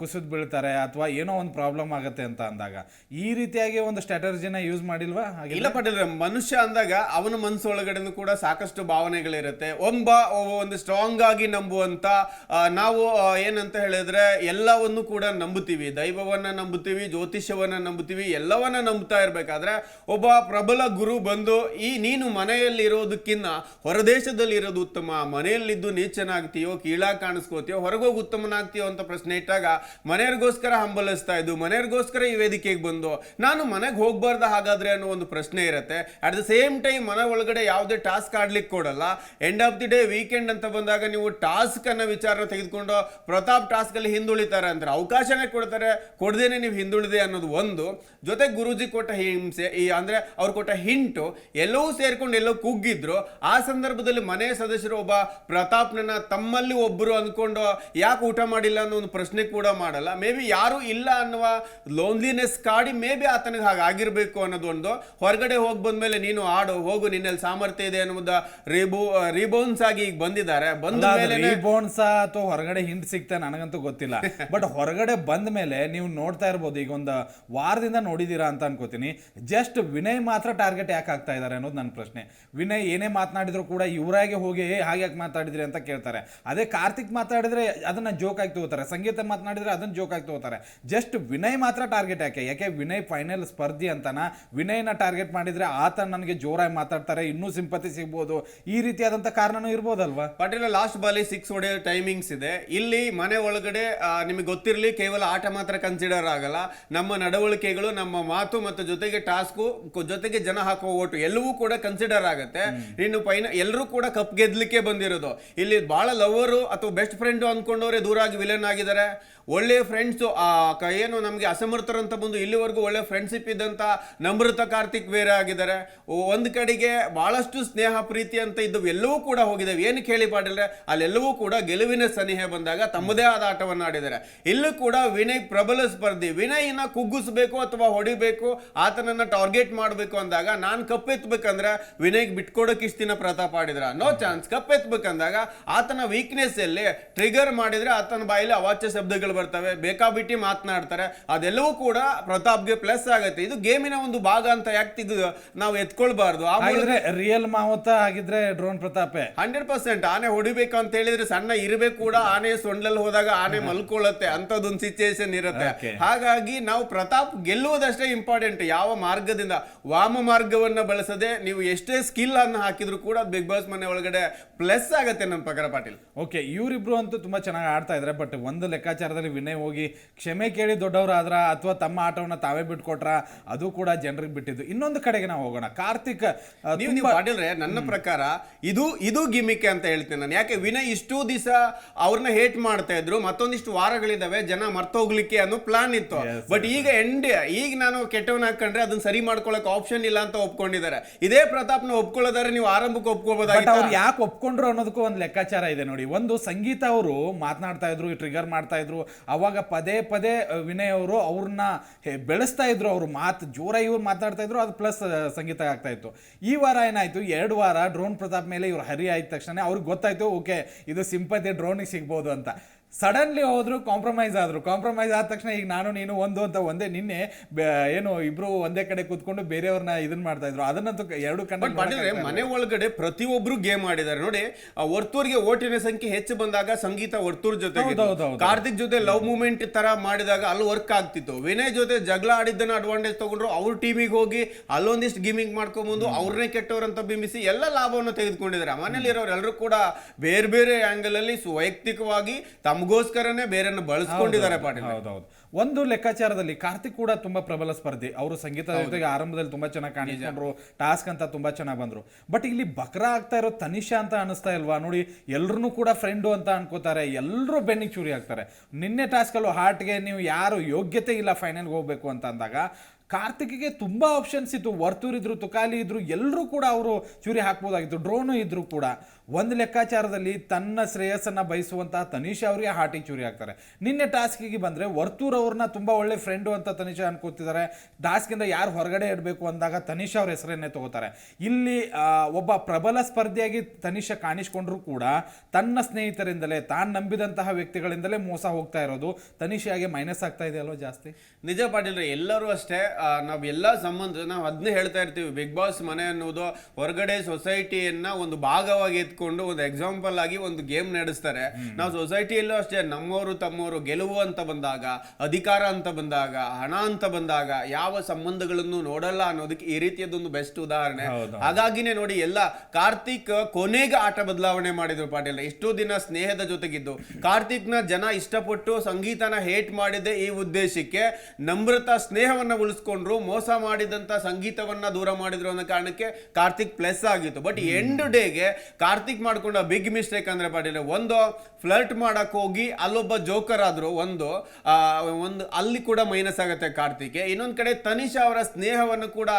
ಕುಸಿದು ಬೀಳ್ತಾರೆ ಅಥವಾ ಏನೋ ಒಂದು ಪ್ರಾಬ್ಲಮ್ ಆಗುತ್ತೆ ಅಂತ ಅಂದಾಗ. ಈ ರೀತಿಯಾಗಿ ಒಂದು ಸ್ಟ್ರಾಟಜಿನ ಯೂಸ್ ಮಾಡಿಲ್ವಾ? ಇಲ್ಲ ಪಾಟೀಲ್ ಮನುಷ್ಯ ಅಂದಾಗ ಅವನ ಮನಸ್ಸೊಳಗಡೆನೂ ಕೂಡ ಸಾಕಷ್ಟು ಭಾವನೆಗಳಿರುತ್ತೆ. ಒಬ್ಬ ಒಂದು ಸ್ಟ್ರಾಂಗ್ ಆಗಿ ನಂಬುವಂತ ನಾವು ಏನಂತ ಹೇಳಿದ್ರೆ ಎಲ್ಲವನ್ನು ಕೂಡ ನಂಬುತ್ತೀವಿ. ದೈವವನ್ನ ನಂಬುತ್ತೀವಿ ಜ್ಯೋತಿಷ್ಯವನ್ನ ನಂಬುತ್ತೀವಿ ಎಲ್ಲವನ್ನ ನಂಬುತ್ತಾ ಇರಬೇಕಾದ್ರೆ ಒಬ್ಬ ಪ್ರಬಲ ಗುರು ಬಂದು ಈ ನೀನು ಮನೆಯಲ್ಲಿರೋದಕ್ಕಿಂತ ಹೊರದೇಶದಲ್ಲಿರೋದು ಉತ್ತಮ. ಮನೆಯಲ್ಲಿದ್ದು ನೀಚನಾಗ್ತೀಯೋ, ಕೀಳಾಗಿ ಕಾಣಿಸ್ಕೋತೀಯೋ, ಹೊರಗೋಗಿ ಉತ್ತಮನಾಗ್ತೀಯೋ ಅಂತ ಪ್ರಶ್ನೆ ಇಟ್ಟಾಗ ಮನೆಯವ್ರಿಗೋಸ್ಕರ ಹಂಬಲಿಸ್ತಾ ಇದ್ದು, ಮನೆಯವ್ರಿಗೋಸ್ಕರ ಈ ವೇದಿಕೆಗೆ ಬಂದು, ನಾನು ಮನೆಗೆ ಹೋಗ್ಬಾರ್ದ ಹಾಗಾದ್ರೆ ಅನ್ನೋ ಒಂದು ಪ್ರಶ್ನೆ ಇರುತ್ತೆ. ಅಟ್ ದ ಸೇಮ್ ಟೈಮ್ ಮನೆ ಒಳಗಡೆ ಯಾವುದೇ ಟಾಸ್ಕ್ ಆಡ್ಲಿಕ್ಕೆ ಕೊಡಲ್ಲ. End of the day weekend ಅಂತ ಬಂದಾಗ ನೀವು ಟಾಸ್ಕ್ ಅನ್ನ ವಿಚಾರ ತೆಗೆದುಕೊಂಡು ಪ್ರತಾಪ್ ಟಾಸ್ಕ್ ಅಲ್ಲಿ ಹಿಂದುಳಿತಾರೆ ಅಂತಾರೆ ಅವಕಾಶನೇ ಕೊಡ್ತಾರೆ. ಕೊಡದೇನೆ ನೀವು ಹಿಂದುಳಿದೆ ಅನ್ನೋದು ಒಂದು. ಜೊತೆ ಗುರುಜಿ ಕೊಟ್ಟ ಹಿಂಸೆ, ಈ ಅಂದ್ರೆ ಅವ್ರು ಕೊಟ್ಟ ಹಿಂಟು ಎಲ್ಲವೂ ಸೇರ್ಕೊಂಡು ಎಲ್ಲೋ ಕುಗ್ಗಿದ್ರು ಆ ಸಂದರ್ಭದಲ್ಲಿ ಮನೆಯ ಸದಸ್ಯರು ಒಬ್ಬ ಪ್ರತಾಪ್ನನ್ನ ತಮ್ಮಲ್ಲಿ ಒಬ್ಬರು ಅಂದ್ಕೊಂಡು ಯಾಕೆ ಊಟ ಮಾಡಿಲ್ಲ ಅನ್ನೋ ಒಂದು ಪ್ರಶ್ನೆ ಕೂಡ ಮಾಡಲ್ಲ. ಮೇ ಬಿ ಯಾರು ಇಲ್ಲ ಅನ್ನುವ ಲೋನ್ಲಿನೆಸ್ ಕಾಡಿ ಮೇ ಬಿ ಆತನಿಗೆ ಹಾಗಾಗಿರ್ಬೇಕು ಆಗಿರ್ಬೇಕು ಒಂದು ಹೊರಗಡೆ ಹೋಗಿ ಬಂದ್ಮೇಲೆ ನೀನು ಆಡು ಹೋಗು ನಿನ್ನಲ್ಲಿ ಸಾಮರ್ಥ್ಯ ಇದೆ ಅನ್ನೋದ ರಿಬೋ ರಿಬೋನ್ಸ್ ಆಗಿ ಈಗ ಬಂದಿದ್ದಾರೆ. ಬಂದ ಮೇಲೆ ರೀಬೋನ್ಸ ಅಥವಾ ಹೊರಗಡೆ ಹಿಂಟ್ ಸಿಗ್ತಾ ನನಗಂತೂ ಗೊತ್ತಿಲ್ಲ. ಬಟ್ ಹೊರಗಡೆ ಬಂದ ಮೇಲೆ ನೀವು ನೋಡ್ತಾ ಇರ್ಬೋದು ಈಗ ಒಂದು ವಾರದಿಂದ ನೋಡಿದೀರಾ ಅಂತ ಅನ್ಕೋತೀನಿ. ಜಸ್ಟ್ ವಿನಯ್ ಮಾತ್ರ ಟಾರ್ಗೆಟ್ ಯಾಕೆ ಆಗ್ತಾ ಇದ್ದಾರೆ ಅನ್ನೋದು ನನ್ನ ಪ್ರಶ್ನೆ. ವಿನಯ್ ಏನೇ ಮಾತನಾಡಿದ್ರು ಕೂಡ ಇವರಾಗೆ ಹೋಗಿ "ಏ, ಹಾಗೆ ಯಾಕೆ ಮಾತಾಡಿದ್ರಿ ಅಂತ ಕೇಳ್ತಾರೆ. ಅದೇ ಕಾರ್ತಿಕ್ ಮಾತಾಡಿದ್ರೆ ಅದನ್ನ ಜೋಕ್ ಆಗಿ ತಗೋತಾರೆ. ಸಂಗೀತ ಮಾತನಾಡಿದ್ರೆ ಅದನ್ನ ಜೋಕ್ ಆಗಿ ತಗೋತಾರೆ. ಜಸ್ಟ್ ವಿನಯ್ ಮಾತ್ರ ಟಾರ್ಗೆಟ್ ಯಾಕೆ? ಯಾಕೆ ವಿನಯ್ ಫೈನಲ್ ಸ್ಪರ್ಧಿ ಅಂತಾನ? ವಿನಯ್ನ ಟಾರ್ಗೆಟ್ ಮಾಡಿದ್ರೆ ಆತ ನನಗೆ ಜೋರಾಗಿ ಮಾತಾಡ್ತಾರೆ ಇನ್ನೂ ಸಿಂಪತಿ ಸಿಗ್ಬೋದು. ಈ ರೀತಿಯಾದಂಥ ಕಾರಣನೂ ಇರ್ಬೋದಲ್ವಾ? ಪಾಟೀಲ್ ಲಾಸ್ಟ್ ಬಾಲಿ ಸಿಕ್ಸ್ ಹೊಡೆಯೋ ಟೈಮಿಂಗ್ಸ್ ಇದೆ. ಇಲ್ಲಿ ಮನೆ ಒಳಗಡೆ ನಿಮಗೆ ಗೊತ್ತಿರಲಿ ಕೇವಲ ಆಟ ಮಾತ್ರ ಕನ್ಸಿಡರ್ ಆಗಲ್ಲ. ನಮ್ಮ ನಡವಳಿಕೆಗಳು ನಮ್ಮ ಮಾತು ಮತ್ತು ಜೊತೆಗೆ ಟಾಸ್ಕು ಜೊತೆಗೆ ಜನ ಹಾಕುವ ಓಟು ಎಲ್ಲವೂ ಕೂಡ ಕನ್ಸಿಡರ್ ಆಗುತ್ತೆ. ಇನ್ನು ಫೈನ ಎಲ್ಲರೂ ಕೂಡ ಕಪ್ ಗೆದ್ಲಿಕ್ಕೆ ಬಂದಿರೋದು. ಇಲ್ಲಿ ಬಹಳ ಲವರು ಅಥವಾ ಬೆಸ್ಟ್ ಫ್ರೆಂಡ್ ಅನ್ಕೊಂಡವ್ರೆ ದೂರ ಆಗಿ ವಿಲನ್ ಆಗಿದ್ದಾರೆ ಒಳ್ಳೆ ಫ್ರೆಂಡ್ಸ್ ಏನು ನಮಗೆ ಅಸಮರ್ಥರಂತ ಬಂದು ಇಲ್ಲಿವರೆಗೂ ಒಳ್ಳೆ ಫ್ರೆಂಡ್ಶಿಪ್ ಇದ್ದಂತ ನಮ್ರತ ಕಾರ್ತಿಕ್ ಬೇರೆ ಆಗಿದ್ದಾರೆ. ಒಂದು ಕಡೆಗೆ ಬಹಳಷ್ಟು ಸ್ನೇಹ ಪ್ರೀತಿ ಅಂತ ಇದ್ದು ಎಲ್ಲವೂ ಕೂಡ ಹೋಗಿದ್ದಾವೆ ಏನು ಕೇಳಿ ಪಾಡಿಲ್ರೆ ಅಲ್ಲೆಲ್ಲವೂ ಕೂಡ ಗೆಲುವಿನ ಸನಿಹೆ ಬಂದಾಗ ತಮ್ಮದೇ ಆದ ಆಟವನ್ನು ಆಡಿದ್ದಾರೆ. ಇಲ್ಲೂ ಕೂಡ ವಿನಯ್ ಪ್ರಬಲ ಸ್ಪರ್ಧಿ. ವಿನಯ್ನ ಕುಗ್ಗಿಸ್ಬೇಕು ಅಥವಾ ಹೊಡಿಬೇಕು ಆತನನ್ನ ಟಾರ್ಗೆಟ್ ಮಾಡಬೇಕು ಅಂದಾಗ ನಾನು ಕಪ್ಪೆತ್ಬೇಕಂದ್ರೆ ವಿನಯ್ಗೆ ಬಿಟ್ಕೊಡೋಕೆ ಇಷ್ಟು ದಿನ ಪ್ರತಾಪ್ ಆಡಿದ್ರ. ನೋ ಚಾನ್ಸ್ ಕಪ್ ಎತ್ಬೇಕಂದಾಗ ಆತನ ವೀಕ್ನೆಸ್ ಅಲ್ಲಿ ಟ್ರಿಗರ್ ಮಾಡಿದ್ರೆ ಆತನ ಬಾಯಲ್ಲಿ ಅವಾಚ್ಯ ಶಬ್ದಗಳು ಬರ್ತವೆ. ಬೇಕಾಬಿಟ್ಟಿ ಮಾತನಾಡ್ತಾರೆ. ಅದೆಲ್ಲವೂ ಕೂಡ ಪ್ರತಾಪ್ಗೆ ಪ್ಲಸ್ ಆಗುತ್ತೆ. ಇದು ಗೇಮಿನ ಒಂದು ಭಾಗ ಅಂತ ಯಾಕೆ ತೆಗೆದು ನಾವು ಎತ್ಕೊಳ್ಬಾರ್ದು? ಆಮೇಲೆ ರಿಯಲ್ ಮಾವತ ಆಗಿದ್ರೆ ಡ್ರೋನ್ ಪ್ರತಾಪೆ. ಹಂಡ್ರೆಡ್ ಪರ್ಸೆಂಟ್ ಆನೆ ಹೊಡಿಬೇಕು ಅಂತ ಹೇಳಿದ್ರೆ ಸಣ್ಣ ಇರಬೇಕು ಕೂಡ ಆನೆ ಸೊಂಡ್ಲಲ್ಲಿ ಹೋದಾಗ ಆನೆ ಮಲ್ಕೊಳ್ಳುತ್ತೆ. ಅಂತದೊಂದು ಸಿಚುಯೇಷನ್ ಇರುತ್ತೆ. ಹಾಗಾಗಿ ನಾವು ಪ್ರತಾಪ್ ಗೆಲ್ಲುವುದಷ್ಟೇ ಇಂಪಾರ್ಟೆಂಟ್ ಯಾವ ಮಾರ್ಗದಿಂದ ವಾಮ ಮಾರ್ಗವನ್ನ ಬಳಸದೆ ನೀವು ಎಷ್ಟೇ ಸ್ಕಿಲ್ ಅನ್ನು ಹಾಕಿದ್ರು ಕೂಡ ಬಿಗ್ ಬಾಸ್ ಮನೆ ಒಳಗಡೆ ಪ್ಲಸ್ ಆಗತ್ತೆ ನಮ್ಮ ಪ್ರಕಾರ ಪಾಟೀಲ್. ಓಕೆ ಇವರಿಬ್ರು ಅಂತೂ ತುಂಬಾ ಚೆನ್ನಾಗಿ ಆಡ್ತಾ ಇದ್ದಾರೆ ಬಟ್ ಒಂದು ಲೆಕ್ಕಾಚಾರದಲ್ಲಿ ವಿನಯ್ ಹೋಗಿ ಕ್ಷಮೆ ಕೇಳಿ ದೊಡ್ಡವರಾದ್ರ ಅಥವಾ ತಮ್ಮ ಆಟವನ್ನ ತಾವೇ ಬಿಟ್ಕೊಟ್ರ ಅದು ಕೂಡ ಜನರಿಗೆ ಬಿಟ್ಟಿದ್ದು. ಇನ್ನೊಂದು ಕಡೆಗೆ ನಾವು ಹೋಗೋಣ. ಕಾರ್ತಿಕ್ ನೀವು ನೀವು ಪಾಟೀಲ್ರೆ ನನ್ನ ಪ್ರಕಾರ ಇದು ಇದು ಗಿಮಿಕೆ ಅಂತ ಹೇಳ್ತೀನಿ ನಾನು. ಯಾಕೆ ವಿನಯ್ ಇಷ್ಟು ದಿವಸ ಅವ್ರನ್ನ ಹೇಟ್ ಮಾಡ್ತಾ ಇದ್ರು ಮತ್ತೊಂದಿಷ್ಟು ವಾರಗಳಿದಾವೆ ಜನ ಮರ್ತೋಗ್ಲಿಕ್ಕೆ ಅನ್ನೋ ಪ್ಲಾನ್ ಇತ್ತು. ಬಟ್ ಈಗ ಎಂಡ್ ಈಗ ನಾನು ಕೆಟ್ಟವನ್ನ ಹಾಕೊಂಡ್ರೆ ಅದನ್ನ ಸರಿ ಮಾಡ್ಕೊಳಕ್ ಆಪ್ಷನ್ ಇಲ್ಲ ಅಂತ ಒಪ್ಕೊಂಡಿದ್ದಾರೆ. ಇದೇ ಪ್ರತಾಪ್ನ ಒಪ್ಕೊಳ್ಳೋದಾದ್ರೆ ನೀವು ಆರಂಭಕ್ಕೆ ಬಟ್ ಒಪ್ಕೋಬೋದಾಗಿತ್ತು ಅವ್ರು ಯಾಕೆ ಒಪ್ಕೊಂಡ್ರು ಅನ್ನೋದಕ್ಕೂ ಒಂದು ಲೆಕ್ಕಾಚಾರ ಇದೆ ನೋಡಿ. ಒಂದು ಸಂಗೀತ ಅವರು ಮಾತನಾಡ್ತಾ ಇದ್ರು ಟ್ರಿಗರ್ ಮಾಡ್ತಾ ಇದ್ರು, ಅವಾಗ ಪದೇ ಪದೇ ವಿನಯ್ ಅವರು ಅವ್ರನ್ನ ಹೆ- ಬೆಳೆಸ್ತಾ ಇದ್ರು ಅವ್ರು ಮಾತು ಜೋರ ಇವ್ರು ಮಾತಾಡ್ತಾ ಇದ್ರು, ಅದು ಪ್ಲಸ್ ಸಂಗೀತ ಆಗ್ತಾ ಇತ್ತು. ಈ ವಾರ ಏನಾಯ್ತು? ಎರಡು ವಾರ ಡ್ರೋನ್ ಪ್ರತಾಪ್ ಮೇಲೆ ಇವ್ರು ಹರಿ ಆಯ್ತ ತಕ್ಷಣ ಅವ್ರಿಗೆ ಗೊತ್ತಾಯ್ತು, ಓಕೆ, ಇದು ಸಿಂಪತಿ ಡ್ರೋನಿಗೆ ಸಿಗ್ಬೋದು ಅಂತ. ಸಡನ್ಲಿ ಹೋದ್ರು ಕಾಂಪ್ರಮೈಸ್ ಆದ್ರು. ಕಾಂಪ್ರಮೈಸ್ ಆದ ತಕ್ಷಣ ಈಗ ನಾನು ನೀನು ಒಂದು ಅಂತ ಒಂದೇ ನಿನ್ನೆ ಏನು ಇಬ್ರು ಒಂದೇ ಕಡೆ ಕೂತ್ಕೊಂಡು ಬೇರೆಯವ್ರನ್ನ ಇದನ್ನ ಮಾಡ್ತಾ ಇದ್ರು. ಅದನ್ನಂತೂ ಎರಡು ಬಟ್ ಮನೆ ಒಳಗಡೆ ಪ್ರತಿಯೊಬ್ರು ಗೇಮ್ ಆಡಿದ್ದಾರೆ. ನೋಡಿ ಆ ವರ್ತೂರ್ಗೆ ಓಟಿನ ಸಂಖ್ಯೆ ಹೆಚ್ಚು ಬಂದಾಗ ಸಂಗೀತ ವರ್ತೂರ್ ಜೊತೆ. ಕಾರ್ತಿಕ್ ಜೊತೆ ಲವ್ ಮೂಮೆಂಟ್ ತರ ಮಾಡಿದಾಗ ಅಲ್ಲಿ ವರ್ಕ್ ಆಗ್ತಿತ್ತು. ವಿನಯ್ ಜೊತೆ ಜಗಳ ಆಡಿದ್ದನ್ನ ಅಡ್ವಾಂಟೇಜ್ ತಗೊಂಡ್ರು. ಅವ್ರ ಟೀಮಿಗೆ ಹೋಗಿ ಅಲ್ಲೊಂದಿಷ್ಟು ಗೇಮಿಂಗ್ ಮಾಡ್ಕೊಂಬಂದು ಅವ್ರನ್ನೇ ಕೆಟ್ಟವ್ರಂತ ಬಿಂಬಿಸಿ ಎಲ್ಲ ಲಾಭವನ್ನು ತೆಗೆದುಕೊಂಡಿದ್ದಾರೆ. ಮನೇಲಿ ಇರೋರು ಎಲ್ಲರೂ ಕೂಡ ಬೇರೆ ಬೇರೆ ಆಂಗಲ್ ಅಲ್ಲಿ ವೈಯಕ್ತಿಕವಾಗಿ ವೈಯಕ್ತಿಕವಾಗಿ ತಮಗೋಸ್ಕರನೇ ಬೇರೆಯನ್ನು ಬಳಸ್ಕೊಂಡಿದ್ದಾರೆ ಪಾಟೀಲ್ ಹೌದು ಒಂದು ಲೆಕ್ಕಾಚಾರದಲ್ಲಿ ಕಾರ್ತಿಕ್ ಕೂಡ ತುಂಬಾ ಪ್ರಬಲ ಸ್ಪರ್ಧಿ. ಅವರು ಸಂಗೀತ ಜೊತೆಗೆ ಆರಂಭದಲ್ಲಿ ತುಂಬಾ ಚೆನ್ನಾಗಿ ಕಾಣಿಸ್ಕೊಂಡ್ರು ಟಾಸ್ಕ್ ಅಂತ ತುಂಬಾ ಚೆನ್ನಾಗಿ ಬಂದ್ರು. ಬಟ್ ಇಲ್ಲಿ ಬಕ್ರ ಆಗ್ತಾ ಇರೋ ತನಿಷಾ ಅಂತ ಅನಿಸ್ತಾ ಇಲ್ವಾ? ನೋಡಿ ಎಲ್ರು ಕೂಡ ಫ್ರೆಂಡು ಅಂತ ಅನ್ಕೋತಾರೆ. ಎಲ್ಲರೂ ಬೆನ್ನಿಗೆ ಚೂರಿ ಆಗ್ತಾರೆ ನಿನ್ನೆ ಟಾಸ್ಕಲ್ಲೂ ಹಾರ್ಟ್ಗೆ ನೀವು ಯಾರು ಯೋಗ್ಯತೆ ಇಲ್ಲ ಫೈನಲ್ಗೆ ಹೋಗ್ಬೇಕು ಅಂತ ಅಂದಾಗ ಕಾರ್ತಿಕ್ಗೆ ತುಂಬ ಆಪ್ಷನ್ಸ್ ಇತ್ತು. ವರ್ತೂರ್ ಇದ್ರು, ತುಕಾಲಿ ಇದ್ರು ಎಲ್ಲರೂ ಕೂಡ ಅವರು ಚೂರಿ ಹಾಕ್ಬೋದಾಗಿತ್ತು. ಡ್ರೋನು ಇದ್ರು ಕೂಡ. ಒಂದು ಲೆಕ್ಕಾಚಾರದಲ್ಲಿ ತನ್ನ ಶ್ರೇಯಸ್ಸನ್ನು ಬಯಸುವಂತಹ ತನಿಷಾ ಅವರಿಗೆ ಹಾಟಿಗೆ ಚೂರಿ ಹಾಕ್ತಾರೆ. ನಿನ್ನೆ ಟಾಸ್ಕಿಗೆ ಬಂದರೆ ವರ್ತೂರ್ ಅವ್ರನ್ನ ತುಂಬ ಒಳ್ಳೆ ಫ್ರೆಂಡು ಅಂತ ತನಿಷಾ ಅನ್ಕೋತಿದ್ದಾರೆ ಟಾಸ್ಕಿಂದ ಯಾರು ಹೊರಗಡೆ ಇಡಬೇಕು ಅಂದಾಗ ತನಿಷಾ ಅವ್ರ ಹೆಸರನ್ನೇ ತಗೋತಾರೆ. ಇಲ್ಲಿ ಒಬ್ಬ ಪ್ರಬಲ ಸ್ಪರ್ಧಿಯಾಗಿ ತನಿಷಾ ಕಾಣಿಸ್ಕೊಂಡ್ರು ಕೂಡ ತನ್ನ ಸ್ನೇಹಿತರಿಂದಲೇ, ತಾನು ನಂಬಿದಂತಹ ವ್ಯಕ್ತಿಗಳಿಂದಲೇ ಮೋಸ ಹೋಗ್ತಾ ಇರೋದು ತನಿಷಾಗೆ ಮೈನಸ್ ಆಗ್ತಾ ಇದೆ ಅಲ್ವಾ ಜಾಸ್ತಿ? ನಿಜ ಪಾಟೀಲ್ರೆ, ಎಲ್ಲರೂ ಅಷ್ಟೇ. ನಾವ್ ಎಲ್ಲ ಸಂಬಂಧ ನಾವು ಅದನ್ನೇ ಹೇಳ್ತಾ ಇರ್ತೀವಿ. ಬಿಗ್ ಬಾಸ್ ಮನೆ ಅನ್ನೋದು ಹೊರಗಡೆ ಸೊಸೈಟಿಯನ್ನ ಒಂದು ಭಾಗವಾಗಿ ಎತ್ಕೊಂಡು ಒಂದು ಎಕ್ಸಾಂಪಲ್ ಆಗಿ ಒಂದು ಗೇಮ್ ನಡೆಸ್ತಾರೆ. ನಾವು ಸೊಸೈಟಿಯಲ್ಲೂ ಅಷ್ಟೇ ನಮ್ಮವರು ತಮ್ಮವರು ಗೆಲುವು ಅಂತ ಬಂದಾಗ ಅಧಿಕಾರ ಅಂತ ಬಂದಾಗ ಹಣ ಅಂತ ಬಂದಾಗ ಯಾವ ಸಂಬಂಧಗಳನ್ನು ನೋಡಲ್ಲ ಅನ್ನೋದಕ್ಕೆ ಈ ರೀತಿಯದೊಂದು ಬೆಸ್ಟ್ ಉದಾಹರಣೆ. ಹಾಗಾಗಿನೇ ನೋಡಿ ಎಲ್ಲ ಕಾರ್ತಿಕ್ ಕೊನೆಗೆ ಆಟ ಬದಲಾವಣೆ ಮಾಡಿದ್ರು ಪಾಟೀಲ್. ಇಷ್ಟು ದಿನ ಸ್ನೇಹದ ಜೊತೆಗಿದ್ದು. ಕಾರ್ತಿಕ್ನ ಜನ ಇಷ್ಟಪಟ್ಟು ಸಂಗೀತನ ಹೇಟ್ ಮಾಡಿದ್ದೆ ಈ ಉದ್ದೇಶಕ್ಕೆ ನಮ್ರತ ಸ್ನೇಹವನ್ನ ಉಳಿಸ್ಕೊಂಡ್ರು ಮೋಸ ಮಾಡಿದಂಥ ಸಂಗೀತವನ್ನು ದೂರ ಮಾಡಿದ್ರು ಅನ್ನೋ ಕಾರಣಕ್ಕೆ ಕಾರ್ತಿಕ್ ಪ್ಲಸ್ ಆಗಿತ್ತು. ಬಟ್ ಎಂಡ್ ಡೇಗೆ ಕಾರ್ತಿಕ್ ಮಾಡ್ಕೊಂಡ ಬಿಗ್ ಮಿಸ್ಟೇಕ್ ಅಂದ್ರೆ ಪಾಟೀಲ್ ಒಂದು ಫ್ಲರ್ಟ್ ಮಾಡೋಕ್ಕೆ ಹೋಗಿ ಅಲ್ಲೊಬ್ಬ ಜೋಕರ್ ಆದ್ರು ಒಂದು ಒಂದು ಅಲ್ಲಿ ಕೂಡ ಮೈನಸ್ ಆಗುತ್ತೆ ಕಾರ್ತಿಕ್ಗೆ. ಇನ್ನೊಂದು ಕಡೆ ತನಿಷಾ ಅವರ ಸ್ನೇಹವನ್ನು ಕೂಡ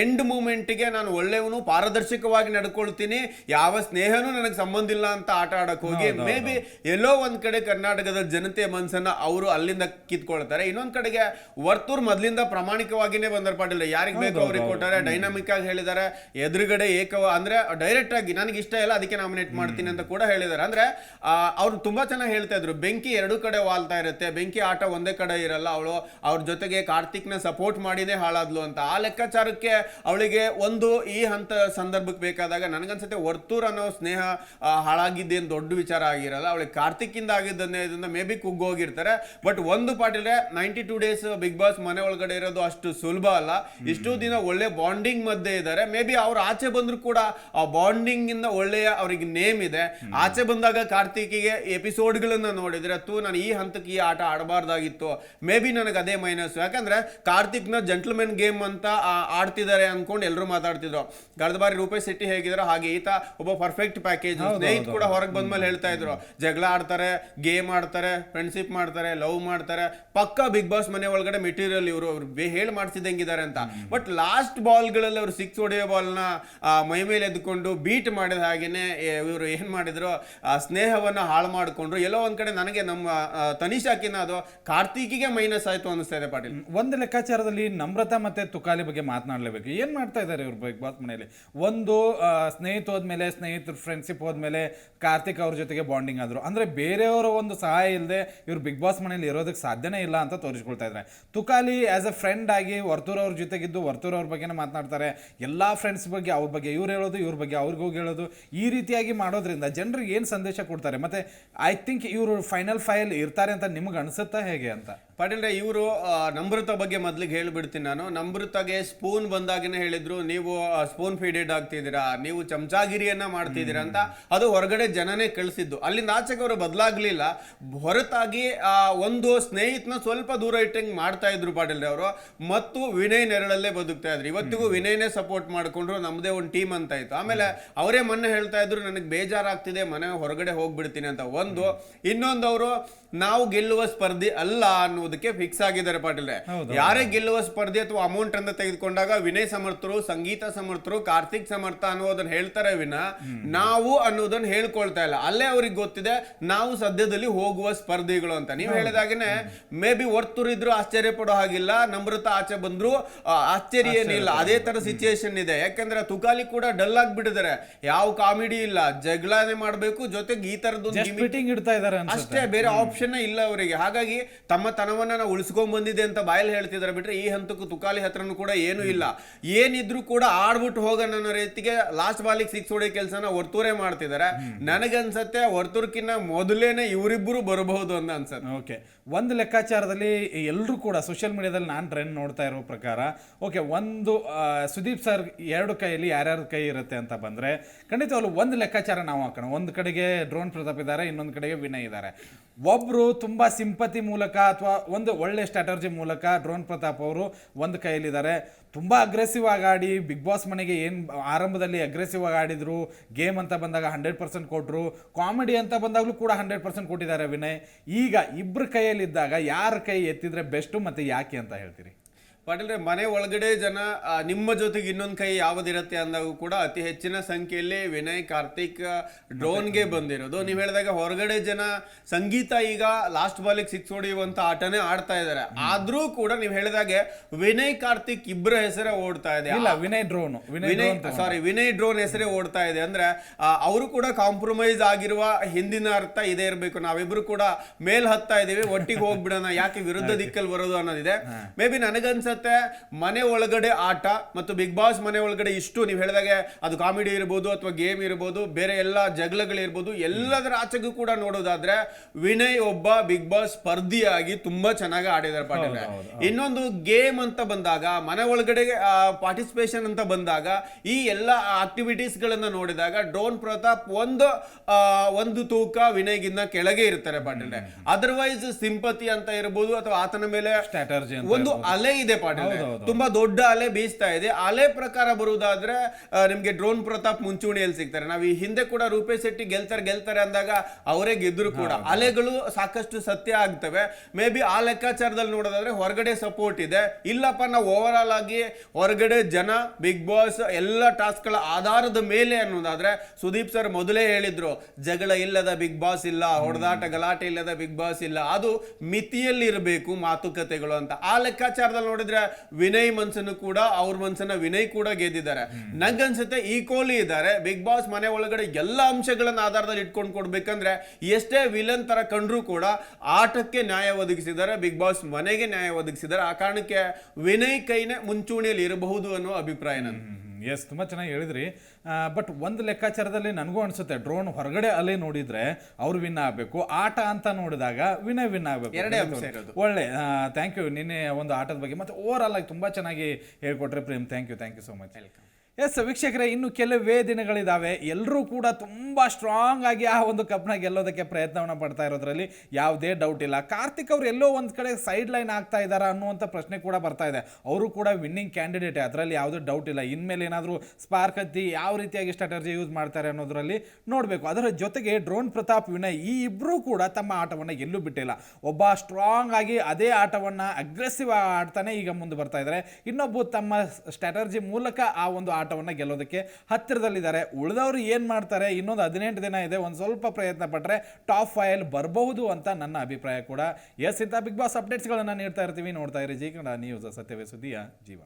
ಎಂಡ್ ಮೂಮೆಂಟ್ಗೆ ನಾನು ಒಳ್ಳೆಯವನು ಪಾರದರ್ಶಕವಾಗಿ ನಡ್ಕೊಳ್ತೀನಿ ಯಾವ ಸ್ನೇಹನೂ ನನಗೆ ಸಂಬಂಧ ಇಲ್ಲ ಅಂತ ಆಟ ಆಡೋಕೆ ಹೋಗಿ ಮೇ ಬಿ ಎಲ್ಲೋ ಒಂದು ಕಡೆ ಕರ್ನಾಟಕದ ಜನತೆಯ ಮನಸ್ಸನ್ನು ಅವರು ಅಲ್ಲಿಂದ ಕಿತ್ಕೊಳ್ತಾರೆ. ಇನ್ನೊಂದು ಕಡೆಗೆ ವರ್ತೂರ್ ಮೊದ್ಲಿಂದ ಪ್ರಾಮಾಣಿಕವಾಗಿನೇ ಬಂದರ್ ಪಾಟೀಲ್ ಯಾರಿಗ್ ಬೇಕು ಅವ್ರಿಗೆ ಕೊಟ್ಟಾರೆ ಡೈನಾಮಿಕ್ ಆಗಿ ಹೇಳಿದ್ದಾರೆ ಎದುರುಗಡೆ ಏಕವ ಅಂದ್ರೆ ಡೈರೆಕ್ಟ್ ಆಗಿ ನನಗೆ ಇಷ್ಟ ಇಲ್ಲ ಅದಕ್ಕೆ ನಾಮಿನೇಟ್ ಮಾಡ್ತೀನಿ ಅಂತ ಕೂಡ ಹೇಳಿದ್ದಾರೆ ಅಂದ್ರೆ ಅವ್ರು ತುಂಬಾ ಚೆನ್ನಾಗಿ ಹೇಳ್ತಾ ಇದ್ರು ಬೆಂಕಿ ಎರಡು ಕಡೆ ವಾಲ್ತಾ ಇರುತ್ತೆ ಬೆಂಕಿ ಆಟ ಒಂದೇ ಕಡೆ ಇರಲ್ಲ ಅವಳು ಅವ್ರ ಜೊತೆಗೆ ಕಾರ್ತಿಕ್ನ ಸಪೋರ್ಟ್ ಮಾಡಿನೇ ಹಾಳಾದ್ಲು ಅಂತ. ಆ ಲೆಕ್ಕಾಚಾರಕ್ಕೆ ಅವಳಿಗೆ ಒಂದು ಈ ಹಂತ ಸಂದರ್ಭಕ್ಕೆ ಬೇಕಾದಾಗ ನನಗನ್ಸುತ್ತೆ ವರ್ತೂರ್ ಅನ್ನೋ ಸ್ನೇಹ ಹಾಳಾಗಿದ್ದೆ ಹಾಳಾಗಿದ್ದೇನು ದೊಡ್ಡ ವಿಚಾರ ಆಗಿರಲ್ಲ. ಅವಳಿಗೆ ಕಾರ್ತಿಕ್ ಇಂದ ಆಗಿದ್ದನ್ನೇ ಇದನ್ನ ಮೇ ಬಿ ಕುಗ್ಗೋಗಿರ್ತಾರೆ. ಬಟ್ ಒಂದು ಪಾಟಿದ್ರೆ ninety two days Bigg Boss ಮನೆ ಒಳಗಡೆ ಇರೋದು ಅಷ್ಟು ಸುಲಭ ಅಲ್ಲ. ಇಷ್ಟು ದಿನ ಒಳ್ಳೆ ಬಾಂಡಿಂಗ್ ಮಧ್ಯೆ ಇದ್ದಾರೆ. ಮೇ ಬಿ ಅವ್ರು ಆಚೆ ಬಂದ್ರು ಕೂಡ ಆ ಬಾಂಡಿಂಗ್ ಇಂದ ಒಳ್ಳೆಯ ಅವರಿಗೆ ನೇಮ್ ಇದೆ. ಆಚೆ ಬಂದಾಗ ಕಾರ್ತಿಕಿಗೆ ಎಪಿಸೋಡ್ಗಳನ್ನ ನೋಡಿದ್ರೆ ತೂ ನಾನು ಈ ಹಂತಕ್ಕೆ ಈ ಆಟ ಆಡಬಾರ್ದಾಗಿತ್ತು. ಮೇ ಬಿ ನನಗೆ ಅದೇ ಮೈನಸ್ ಯಾಕಂದ್ರೆ ಕಾರ್ತಿಕ್ನ ಜಂಟ್ಲ್ಮೆನ್ ಗೇಮ್ ಅಂತ ಆಡ್ತಿದ್ದಾರೆ ಅನ್ಕೊಂಡು ಎಲ್ಲರೂ ಮಾತಾಡ್ತಿದ್ರು. ಕಳೆದ ಬಾರಿ ರೂಪೇಶ್ ಶೆಟ್ಟಿ ಹೇಗಿದ್ರು ಹಾಗೆ ಈತ ಒಬ್ಬ ಪರ್ಫೆಕ್ಟ್ ಪ್ಯಾಕೇಜ್ ಸ್ನೇಹಿತ ಕೂಡ ಹೊರಗೆ ಬಂದ್ಮೇಲೆ ಹೇಳ್ತಾ ಇದ್ರು. ಜಗಳ ಆಡ್ತಾರೆ ಗೇಮ್ ಆಡ್ತಾರೆ ಫ್ರೆಂಡ್ಶಿಪ್ ಮಾಡ್ತಾರೆ ಲವ್ ಮಾಡ್ತಾರೆ. ಪಕ್ಕ ಬಿಗ್ ಬಾಸ್ ಮನೆ ಒಳಗಡೆ ಮೆಟೀರಿಯಲ್ ಇವರು ಅವ್ರು ಹೇಳಿ ಮಾಡ್ಸಿದಂಗಿದ್ದಾರೆ ಅಂತ. ಬಟ್ ಲಾಸ್ಟ್ ಬಾಲ್ಗಳಲ್ಲಿ ಅವರು ಸಿಕ್ಸ್ ಹೊಡೆಯೋ ಬಾಲ್ನ ಮೈ ಮೇಲೆ ಎದ್ಕೊಂಡು ಬೀಟ್ ಮಾಡಿದ ಹಾಗೇನೆ ಇವರು ಏನ್ ಮಾಡಿದ್ರು ಸ್ನೇಹವನ್ನು ಹಾಳು ಮಾಡಿಕೊಂಡ್ರು. ಎಲ್ಲೋ ಒಂದ್ ಕಡೆ ನನಗೆ ನಮ್ಮ ತನಿಷಾಕಿನ ಅದು ಕಾರ್ತಿಕಿಗೆ ಮೈನಸ್ ಆಯ್ತು ಅನಿಸ್ತಾ ಇದೆ ಪಾಟೀಲ್. ಒಂದು ಲೆಕ್ಕಾಚಾರದಲ್ಲಿ ನಮ್ರತಾ ಮತ್ತೆ ತುಕಾಲಿ ಬಗ್ಗೆ ಮಾತನಾಡಲೇಬೇಕು. ಏನ್ ಮಾಡ್ತಾ ಇದ್ದಾರೆ ಇವ್ರು ಬಿಗ್ ಬಾಸ್ ಮನೆಯಲ್ಲಿ? ಒಂದು ಸ್ನೇಹಿತ ಹೋದ್ಮೇಲೆ, ಸ್ನೇಹಿತರು ಫ್ರೆಂಡ್ಶಿಪ್ ಹೋದ್ಮೇಲೆ ಕಾರ್ತಿಕ್ ಅವ್ರ ಜೊತೆಗೆ ಬಾಂಡಿಂಗ್ ಆದ್ರು. ಅಂದ್ರೆ ಬೇರೆಯವರ ಒಂದು ಸಹಾಯ ಇಲ್ಲದೆ ಇವ್ರು ಬಿಗ್ ಬಾಸ್ ಮನೆಯಲ್ಲಿ ಇರೋದಕ್ಕೆ ಸಾಧ್ಯನೇ ಇಲ್ಲ ಅಂತ ತೋರಿಸ್ಕೊಳ್ತಾ ಇದ್ದಾರೆ. ತುಕಾಲಿ ಆಸ್ ಅ ಫ್ರೆಂಡ್ ಆಗಿ ವರ್ತೂರ್ ಅವ್ರ ಜೊತೆಗಿದ್ದು ಅವ್ರ ಬಗ್ಗೆನೇ ಮಾತನಾಡ್ತಾರೆ. ಎಲ್ಲ ಫ್ರೆಂಡ್ಸ್ ಬಗ್ಗೆ, ಅವ್ರ ಬಗ್ಗೆ, ಇವ್ರು ಹೇಳೋದು, ಇವ್ರ ಬಗ್ಗೆ, ಅವ್ರಿಗೆ ಹೋಗಿ ಹೇಳೋದು, ಈ ರೀತಿಯಾಗಿ ಮಾಡೋದ್ರಿಂದ ಜನರಿಗೆ ಏನು ಸಂದೇಶ ಕೊಡ್ತಾರೆ? ಮತ್ತೆ ಐ ಥಿಂಕ್ ಇವರು ಫೈನಲ್ ಫೈಲ್ ಇರ್ತಾರೆ ಅಂತ ನಿಮ್ಗೆ ಅನಿಸುತ್ತಾ ಹೇಗೆ ಅಂತ? ಪಾಟೀಲ್ರೆ ಇವರು ನಮೃತ ಬಗ್ಗೆ ಮೊದ್ಲಿಗೆ ಹೇಳಿಬಿಡ್ತೀನಿ ನಾನು. ನಮೃತಗೆ ಸ್ಪೂನ್ ಬಂದಾಗನೇ ಹೇಳಿದ್ರು ನೀವು ಸ್ಪೂನ್ ಫೀಡೆಡ್ ಆಗ್ತಿದ್ದೀರಾ ನೀವು ಚಮಚಾಗಿರಿಯನ್ನ ಮಾಡ್ತಿದ್ದೀರಾ ಅಂತ ಅದು ಹೊರಗಡೆ ಜನನೇ ಕಳಿಸಿದ್ದು. ಅಲ್ಲಿಂದ ಆಚೆಗೆ ಅವರು ಬದಲಾಗ್ಲಿಲ್ಲ. ಹೊರತಾಗಿ ಆ, ಒಂದು ಸ್ನೇಹಿತನ ಸ್ವಲ್ಪ ದೂರ ಇಟ್ಟಂಗೆ ಮಾಡ್ತಾ ಇದ್ರು ಪಾಟೀಲ್ರೆ ಅವರು. ಮತ್ತು ವಿನಯ್ ನೆರಳಲ್ಲೇ ಬದುಕ್ತಾ ಇದ್ರು. ಇವತ್ತಿಗೂ ವಿನಯ್ನೇ ಸಪೋರ್ಟ್ ಮಾಡಿಕೊಂಡ್ರು ನಮ್ಮದೇ ಒಂದು ಟೀಮ್ ಅಂತ ಇತ್ತು ಆಮೇಲೆ ಅವರೇ ಮೊನ್ನೆ ಹೇಳ್ತಾ ಇದ್ರು ನನಗೆ ಬೇಜಾರಾಗ್ತಿದೆ ಮನೆ ಹೊರಗಡೆ ಹೋಗ್ಬಿಡ್ತೀನಿ ಅಂತ. ಒಂದು ಇನ್ನೊಂದು ಅವರು ನಾವು ಗೆಲ್ಲುವ ಸ್ಪರ್ಧೆ ಅಲ್ಲ ಅನ್ನೋದಕ್ಕೆ ಫಿಕ್ಸ್ ಆಗಿದ್ದಾರೆ ಪಾಟೀಲ್ರೆ. ಯಾರೇ ಗೆಲ್ಲುವ ಸ್ಪರ್ಧೆ ಅಥವಾ ಅಮೌಂಟ್ ಅಂತ ತೆಗೆದುಕೊಂಡಾಗ ವಿನಯ್ ಸಮರ್ಥರು ಸಂಗೀತ ಸಮರ್ಥರು ಕಾರ್ತಿಕ್ ಸಮರ್ಥ ಅನ್ನೋದನ್ನ ಹೇಳ್ತಾರೆ ವಿನ. ನಾವು ಅನ್ನೋದನ್ನ ಹೇಳ್ಕೊಳ್ತಾ ಇಲ್ಲ. ಅಲ್ಲೇ ಅವ್ರಿಗೆ ಗೊತ್ತಿದೆ ನಾವು ಸದ್ಯದಲ್ಲಿ ಹೋಗುವ ಸ್ಪರ್ಧೆಗಳು ಅಂತ. ನೀವು ಹೇಳಿದಾಗನೆ ಮೇ ಬಿ ಒರ್ತುರಿದ್ರು ಆಶ್ಚರ್ಯ ಪಡೋ ಹಾಗಿಲ್ಲ ನಮ್ರತ ಆಚೆ ಬಂದ್ರು ಆಶ್ಚರ್ಯ ಏನಿಲ್ಲ ಅದೇ ತರ ಸಿಚುಯೇಷನ್ ಇದೆ. ಯಾಕಂದ್ರೆ ತುಕಾಲಿ ಕೂಡ ಡಲ್ ಆಗಿಬಿಟ್ಟಿದ್ದಾರೆ. ಯಾವ ಕಾಮಿಡಿ ಇಲ್ಲ. ಜಗಳನೆ ಮಾಡಬೇಕು ಜೊತೆಗೆ ಈ ತರದೊಂದು ಇಡ್ತಾ ಇದ್ದಾರೆ ಅಷ್ಟೇ ಬೇರೆ ಆಪ್ಷನ್ ಇಲ್ಲ ಅವರಿಗೆ. ಹಾಗಾಗಿ ತಮ್ಮ ತನವನ್ನ ನಾವು ಉಳಿಸ್ಕೊಂಡ್ ಬಂದಿದೆ ಅಂತ ಬಾಯಲ್ಲಿ ಹೇಳ್ತಿದ್ದಾರೆ ಬಿಟ್ರೆ ಈ ಹಂತಕ್ಕೂ ತುಕಾಲಿ ಹತ್ರನೂ ಕೂಡ ಏನೂ ಇಲ್ಲ. ಏನಿದ್ರು ಕೂಡ ಆಡ್ಬಿಟ್ಟು ಹೋಗೋಣ ಅನ್ನೋ ರೀತಿಗೆ ಲಾಸ್ಟ್ ಬಾಲಿಗೆ ಸಿಕ್ಸ್ ಹೊಡೆಯೋ ಕೆಲಸನ ವರ್ತೂರೆ ಮಾಡ್ತಿದ್ದಾರೆ ನನಗನ್ಸತ್ತೆ ವರ್ತೂರ್ಕಿನ್ನ ಮೊದಲೇನೆ ಇವರಿಬ್ಬರು ಬರಬಹುದು ಅಂತ ಅನ್ಸತ್ತೆ. ಓಕೆ. ಒಂದು ಲೆಕ್ಕಾಚಾರದಲ್ಲಿ ಎಲ್ಲರೂ ಕೂಡ ಸೋಷಿಯಲ್ ಮೀಡಿಯಾದಲ್ಲಿ ನಾನು ಟ್ರೆಂಡ್ ನೋಡ್ತಾ ಇರೋ ಪ್ರಕಾರ ಓಕೆ ಒಂದು ಸುದೀಪ್ ಸರ್ ಎರಡು ಕೈಯಲ್ಲಿ ಯಾರ್ಯಾರ ಕೈ ಇರುತ್ತೆ ಅಂತ ಬಂದರೆ ಖಂಡಿತವಾಗ್ಲೂ ಒಂದು ಲೆಕ್ಕಾಚಾರ ನಾವು ಹಾಕೋಣ. ಒಂದು ಕಡೆಗೆ ಡ್ರೋನ್ ಪ್ರತಾಪ್ ಇದ್ದಾರೆ, ಇನ್ನೊಂದು ಕಡೆಗೆ ವಿನಯ್ ಇದ್ದಾರೆ. ಒಬ್ಬರು ತುಂಬ ಸಿಂಪತಿ ಮೂಲಕ ಅಥವಾ ಒಂದು ಒಳ್ಳೆ ಸ್ಟ್ರಾಟರ್ಜಿ ಮೂಲಕ ಡ್ರೋನ್ ಪ್ರತಾಪ್ ಅವರು ಒಂದು ಕೈಯಲ್ಲಿದ್ದಾರೆ. ತುಂಬ ಅಗ್ರೆಸಿವ್ ಆಗಿ ಆಡಿ ಬಿಗ್ ಬಾಸ್ ಮನೆಗೆ ಏನು ಆರಂಭದಲ್ಲಿ ಅಗ್ರೆಸಿವ್ ಆಗಿ ಆಡಿದ್ರು ಗೇಮ್ ಅಂತ ಬಂದಾಗ ಹಂಡ್ರೆಡ್ ಪರ್ಸೆಂಟ್ ಕೊಟ್ಟರು ಕಾಮಿಡಿ ಅಂತ ಬಂದಾಗಲೂ ಕೂಡ ಹಂಡ್ರೆಡ್ ಪರ್ಸೆಂಟ್ ಕೊಟ್ಟಿದ್ದಾರೆ ವಿನಯ್. ಈಗ ಇಬ್ಬರ ಕೈಯಲ್ಲಿದ್ದಾಗ ಯಾರ ಕೈ ಎತ್ತಿದ್ರೆ ಬೆಸ್ಟು ಮತ್ತೆ ಯಾಕೆ ಅಂತ ಹೇಳ್ತೀರಿ? ಪಾಟೀಲ್ರೆ ಮನೆ ಒಳಗಡೆ ಜನ ನಿಮ್ಮ ಜೊತೆಗೆ ಇನ್ನೊಂದು ಕೈ ಯಾವ್ದಿರತ್ತೆ ಅಂದಾಗ ಕೂಡ ಅತಿ ಹೆಚ್ಚಿನ ಸಂಖ್ಯೆಯಲ್ಲಿ ವಿನಯ್ ಕಾರ್ತಿಕ್ ಡ್ರೋನ್ಗೆ ಬಂದಿರೋದು. ನೀವು ಹೇಳಿದಾಗ ಹೊರಗಡೆ ಜನ ಸಂಗೀತ ಈಗ ಲಾಸ್ಟ್ ಬಾಲಿಗೆ ಸಿಕ್ಸ್ ಹೊಡೆಯುವಂತ ಆಟನೇ ಆಡ್ತಾ ಇದ್ದಾರೆ ಆದ್ರೂ ಕೂಡ ನೀವು ಹೇಳಿದಾಗೆ ವಿನಯ್ ಕಾರ್ತಿಕ್ ಇಬ್ಬರ ಹೆಸರೇ ಓಡ್ತಾ ಇದೆ. ಇಲ್ಲ Vinay drone. Vinay sorry Vinay drone ಹೆಸರೇ ಓಡ್ತಾ ಇದೆ ಅಂದ್ರೆ ಅವರು ಕೂಡ ಕಾಂಪ್ರಮೈಸ್ ಆಗಿರುವ ಹಿಂದಿನ ಅರ್ಥ ಇದೇ ಇರಬೇಕು. ನಾವಿಬ್ರು ಕೂಡ ಮೇಲ್ ಹತ್ತಾ ಇದೀವಿ ಒಟ್ಟಿಗೆ ಹೋಗ್ಬಿಡೋಣ ಯಾಕೆ ವಿರುದ್ಧ ದಿಕ್ಕಲ್ಲಿ ಬರೋದು ಅನ್ನೋದಿದೆ. ಮೇ ಬಿ ಮನೆ ಒಳಗಡೆ ಆಟ ಮತ್ತು ಬಿಗ್ ಬಾಸ್ ಮನೆ ಒಳಗಡೆ ಇಷ್ಟು ನೀವು ಹೇಳಿದಾಗೆ ಅದು ಕಾಮಿಡಿ ಇರ್ಬೋದು ಅಥವಾ ಗೇಮ್ ಇರ್ಬೋದು ಬೇರೆ ಎಲ್ಲ ಜಗಳಗಳಿರ್ಬೋದು ಎಲ್ಲದರ ಆಚೆಗೂ ಕೂಡ ನೋಡೋದಾದ್ರೆ ವಿನಯ್ ಒಬ್ಬ ಬಿಗ್ ಬಾಸ್ ಸ್ಪರ್ಧಿಯಾಗಿ ತುಂಬಾ ಚೆನ್ನಾಗಿ ಆಡಿದಾರೆ ಪಾಟೀಲ್ ಇನ್ನೊಂದು ಗೇಮ್ ಅಂತ ಬಂದಾಗ ಮನೆ ಒಳಗಡೆ ಪಾರ್ಟಿಸಿಪೇಷನ್ ಅಂತ ಬಂದಾಗ ಈ ಎಲ್ಲ ಆಕ್ಟಿವಿಟೀಸ್ ಗಳನ್ನ ನೋಡಿದಾಗ ಡ್ರೋನ್ ಪ್ರತಾಪ್ ಒಂದು ಒಂದು ತೂಕ ವಿನಯ್ಗಿನ್ನ ಕೆಳಗೆ ಇರ್ತಾರೆ ಪಾಟೀಲ್ ಅದರ್ವೈಸ್ ಸಿಂಪತಿ ಅಂತ ಇರ್ಬೋದು ಅಥವಾ ಆತನ ಮೇಲೆ ಒಂದು ಅಲೆ ಇದೆ ಪಾಟೀಲ್ ತುಂಬಾ ದೊಡ್ಡ ಅಲೆ ಬೀಸ್ತಾ ಇದೆ. ಅಲೆ ಪ್ರಕಾರ ಬರುವುದಾದ್ರೆ ನಿಮ್ಗೆ ಡ್ರೋನ್ ಪ್ರತಾಪ್ ಮುಂಚೂಣಿಯಲ್ಲಿ ಸಿಗ್ತಾರೆ. ನಾವು ಈ ಹಿಂದೆ ಕೂಡ ರೂಪೇಶ್ ಶೆಟ್ಟಿ ಗೆಲ್ತಾರೆ ಗೆಲ್ತಾರೆ ಅಂದಾಗ ಅವರೇ ಗೆದ್ರು ಕೂಡ. ಅಲೆಗಳು ಸಾಕಷ್ಟು ಸತ್ಯ ಆಗ್ತವೆ. ಮೇ ಬಿ ಆ ಲೆಕ್ಕಾಚಾರದಲ್ಲಿ ನೋಡೋದಾದ್ರೆ ಹೊರಗಡೆ ಸಪೋರ್ಟ್ ಇದೆ. ಇಲ್ಲಪ್ಪ ನಾವು ಓವರ್ ಆಲ್ ಆಗಿ ಹೊರಗಡೆ ಜನ ಬಿಗ್ ಬಾಸ್ ಎಲ್ಲ ಟಾಸ್ಕ್ಗಳ ಆಧಾರದ ಮೇಲೆ ಅನ್ನೋದಾದ್ರೆ ಸುದೀಪ್ ಸರ್ ಮೊದಲೇ ಹೇಳಿದ್ರು ಜಗಳ ಇಲ್ಲದ ಬಿಗ್ ಬಾಸ್ ಇಲ್ಲ ಹೊಡೆದಾಟ ಗಲಾಟೆ ಇಲ್ಲದ ಬಿಗ್ ಬಾಸ್ ಇಲ್ಲ. ಅದು ಮಿತಿಯಲ್ಲಿ ಇರಬೇಕು ಮಾತುಕತೆಗಳು ಅಂತ. ಆ ಲೆಕ್ಕಾಚಾರದಲ್ಲಿ ನೋಡಿದ್ರೆ ನೋಡಿದ್ರೆ ವಿನಯ್ ಮನ್ಸನ್ನು ಕೂಡ ಅವ್ರ ಮನ್ಸನ್ನ ವಿನಯ್ ಕೂಡ ಗೆದ್ದಿದ್ದಾರೆ. ನಂಗನ್ಸುತ್ತೆ ಈಕ್ವಲಿ ಇದ್ದಾರೆ. ಬಿಗ್ ಬಾಸ್ ಮನೆ ಒಳಗಡೆ ಎಲ್ಲ ಅಂಶಗಳನ್ನ ಆಧಾರದಲ್ಲಿ ಇಟ್ಕೊಂಡು ಕೊಡ್ಬೇಕಂದ್ರೆ ಎಷ್ಟೇ ವಿಲನ್ ತರ ಕಂಡ್ರು ಕೂಡ ಆಟಕ್ಕೆ ನ್ಯಾಯ ಒದಗಿಸಿದ್ದಾರೆ. ಬಿಗ್ ಬಾಸ್ ಮನೆಗೆ ನ್ಯಾಯ ಒದಗಿಸಿದ್ದಾರೆ. ಆ ಕಾರಣಕ್ಕೆ ವಿನಯ್ ಕೈನೇ ಮುಂಚೂಣಿಯಲ್ಲಿ ಇರಬಹುದು ಅನ್ನೋ ಅಭಿಪ್ರಾಯ ನಂದು. ಎಸ್ ತುಂಬ ಚೆನ್ನಾಗಿ ಹೇಳಿದ್ರಿ. ಬಟ್ ಒಂದು ಲೆಕ್ಕಾಚಾರದಲ್ಲಿ ನನಗೂ ಅನಿಸುತ್ತೆ ಡ್ರೋನ್ ಹೊರಗಡೆ ಅಲೆ ನೋಡಿದ್ರೆ ಅವ್ರು ವಿನ್ ಆಗಬೇಕು ಆಟ ಅಂತ ನೋಡಿದಾಗ ವಿನ್ ವಿನ್ ಆಗಬೇಕು. ಎರಡೇ. ಒಳ್ಳೆ ಥ್ಯಾಂಕ್ ಯು ನಿನ್ನೆ ಒಂದು ಆಟದ ಬಗ್ಗೆ ಮತ್ತೆ ಓವರ್ ಆಲ್ ಆಗಿ ತುಂಬ ಚೆನ್ನಾಗಿ ಹೇಳ್ಕೊಟ್ರೆ Prem. Thank you thank you so much yes ವೀಕ್ಷಕರೇ, ಇನ್ನು ಕೆಲವೇ ದಿನಗಳಿದ್ದಾವೆ ಎಲ್ಲರೂ ಕೂಡ ತುಂಬ ಸ್ಟ್ರಾಂಗ್ ಆಗಿ ಆ ಒಂದು ಕಪ್ನ ಗೆಲ್ಲೋದಕ್ಕೆ ಪ್ರಯತ್ನವನ್ನು ಪಡ್ತಾ ಇರೋದ್ರಲ್ಲಿ ಯಾವುದೇ ಡೌಟ್ ಇಲ್ಲ. ಕಾರ್ತಿಕ್ ಅವರು ಎಲ್ಲೋ ಒಂದು ಕಡೆ ಸೈಡ್ ಲೈನ್ ಆಗ್ತಾ ಇದ್ದಾರಾ ಅನ್ನುವಂಥ ಪ್ರಶ್ನೆ ಕೂಡ ಬರ್ತಾ ಇದೆ. ಅವರು ಕೂಡ ವಿನ್ನಿಂಗ್ ಕ್ಯಾಂಡಿಡೇಟ್ ಅದರಲ್ಲಿ ಯಾವುದೇ ಡೌಟ್ ಇಲ್ಲ. ಇನ್ಮೇಲೆ ಏನಾದರೂ ಸ್ಪಾರ್ಕ್ ಹತ್ತಿ ಯಾವ ರೀತಿಯಾಗಿ ಸ್ಟ್ರಾಟಜಿ ಯೂಸ್ ಮಾಡ್ತಾರೆ ಅನ್ನೋದರಲ್ಲಿ ನೋಡಬೇಕು. ಅದರ ಜೊತೆಗೆ ಡ್ರೋನ್ ಪ್ರತಾಪ್, ವಿನಯ್ ಈ ಇಬ್ಬರೂ ಕೂಡ ತಮ್ಮ ಆಟವನ್ನು ಎಲ್ಲೂ ಬಿಟ್ಟಿಲ್ಲ. ಒಬ್ಬ ಸ್ಟ್ರಾಂಗ್ ಆಗಿ ಅದೇ ಆಟವನ್ನು ಅಗ್ರೆಸಿವ್ ಆಡ್ತಾನೆ ಈಗ ಮುಂದೆ ಬರ್ತಾ ಇದ್ದಾರೆ ಇನ್ನೊಬ್ಬ ತಮ್ಮ ಸ್ಟ್ರಾಟರ್ಜಿ ಮೂಲಕ ಆ ಒಂದು ಆಟವನ್ನು ಗೆಲ್ಲೋದಕ್ಕೆ ಹತ್ತಿರದಲ್ಲಿದ್ದಾರೆ. ಉಳಿದವರು ಏನು ಮಾಡ್ತಾರೆ? ಇನ್ನೊಂದು ಹದಿನೆಂಟು ದಿನ ಇದೆ. ಒಂದು ಸ್ವಲ್ಪ ಪ್ರಯತ್ನ ಪಟ್ಟರೆ ಟಾಪ್ ಫೈಲ್ ಬರಬಹುದು ಅಂತ ನನ್ನ ಅಭಿಪ್ರಾಯ ಕೂಡ. ಎಸ್ ಇಂಥ ಬಿಗ್ ಬಾಸ್ ಅಪ್ಡೇಟ್ಸ್ಗಳನ್ನು ನೀಡ್ತಾ ಇರ್ತೀವಿ. ನೋಡ್ತಾ ಇರಿ ಜೀ ಕನ್ನಡ ನ್ಯೂಸ್ ಸತ್ಯವೇ ಸುದ್ದಿಯ ಜೀವ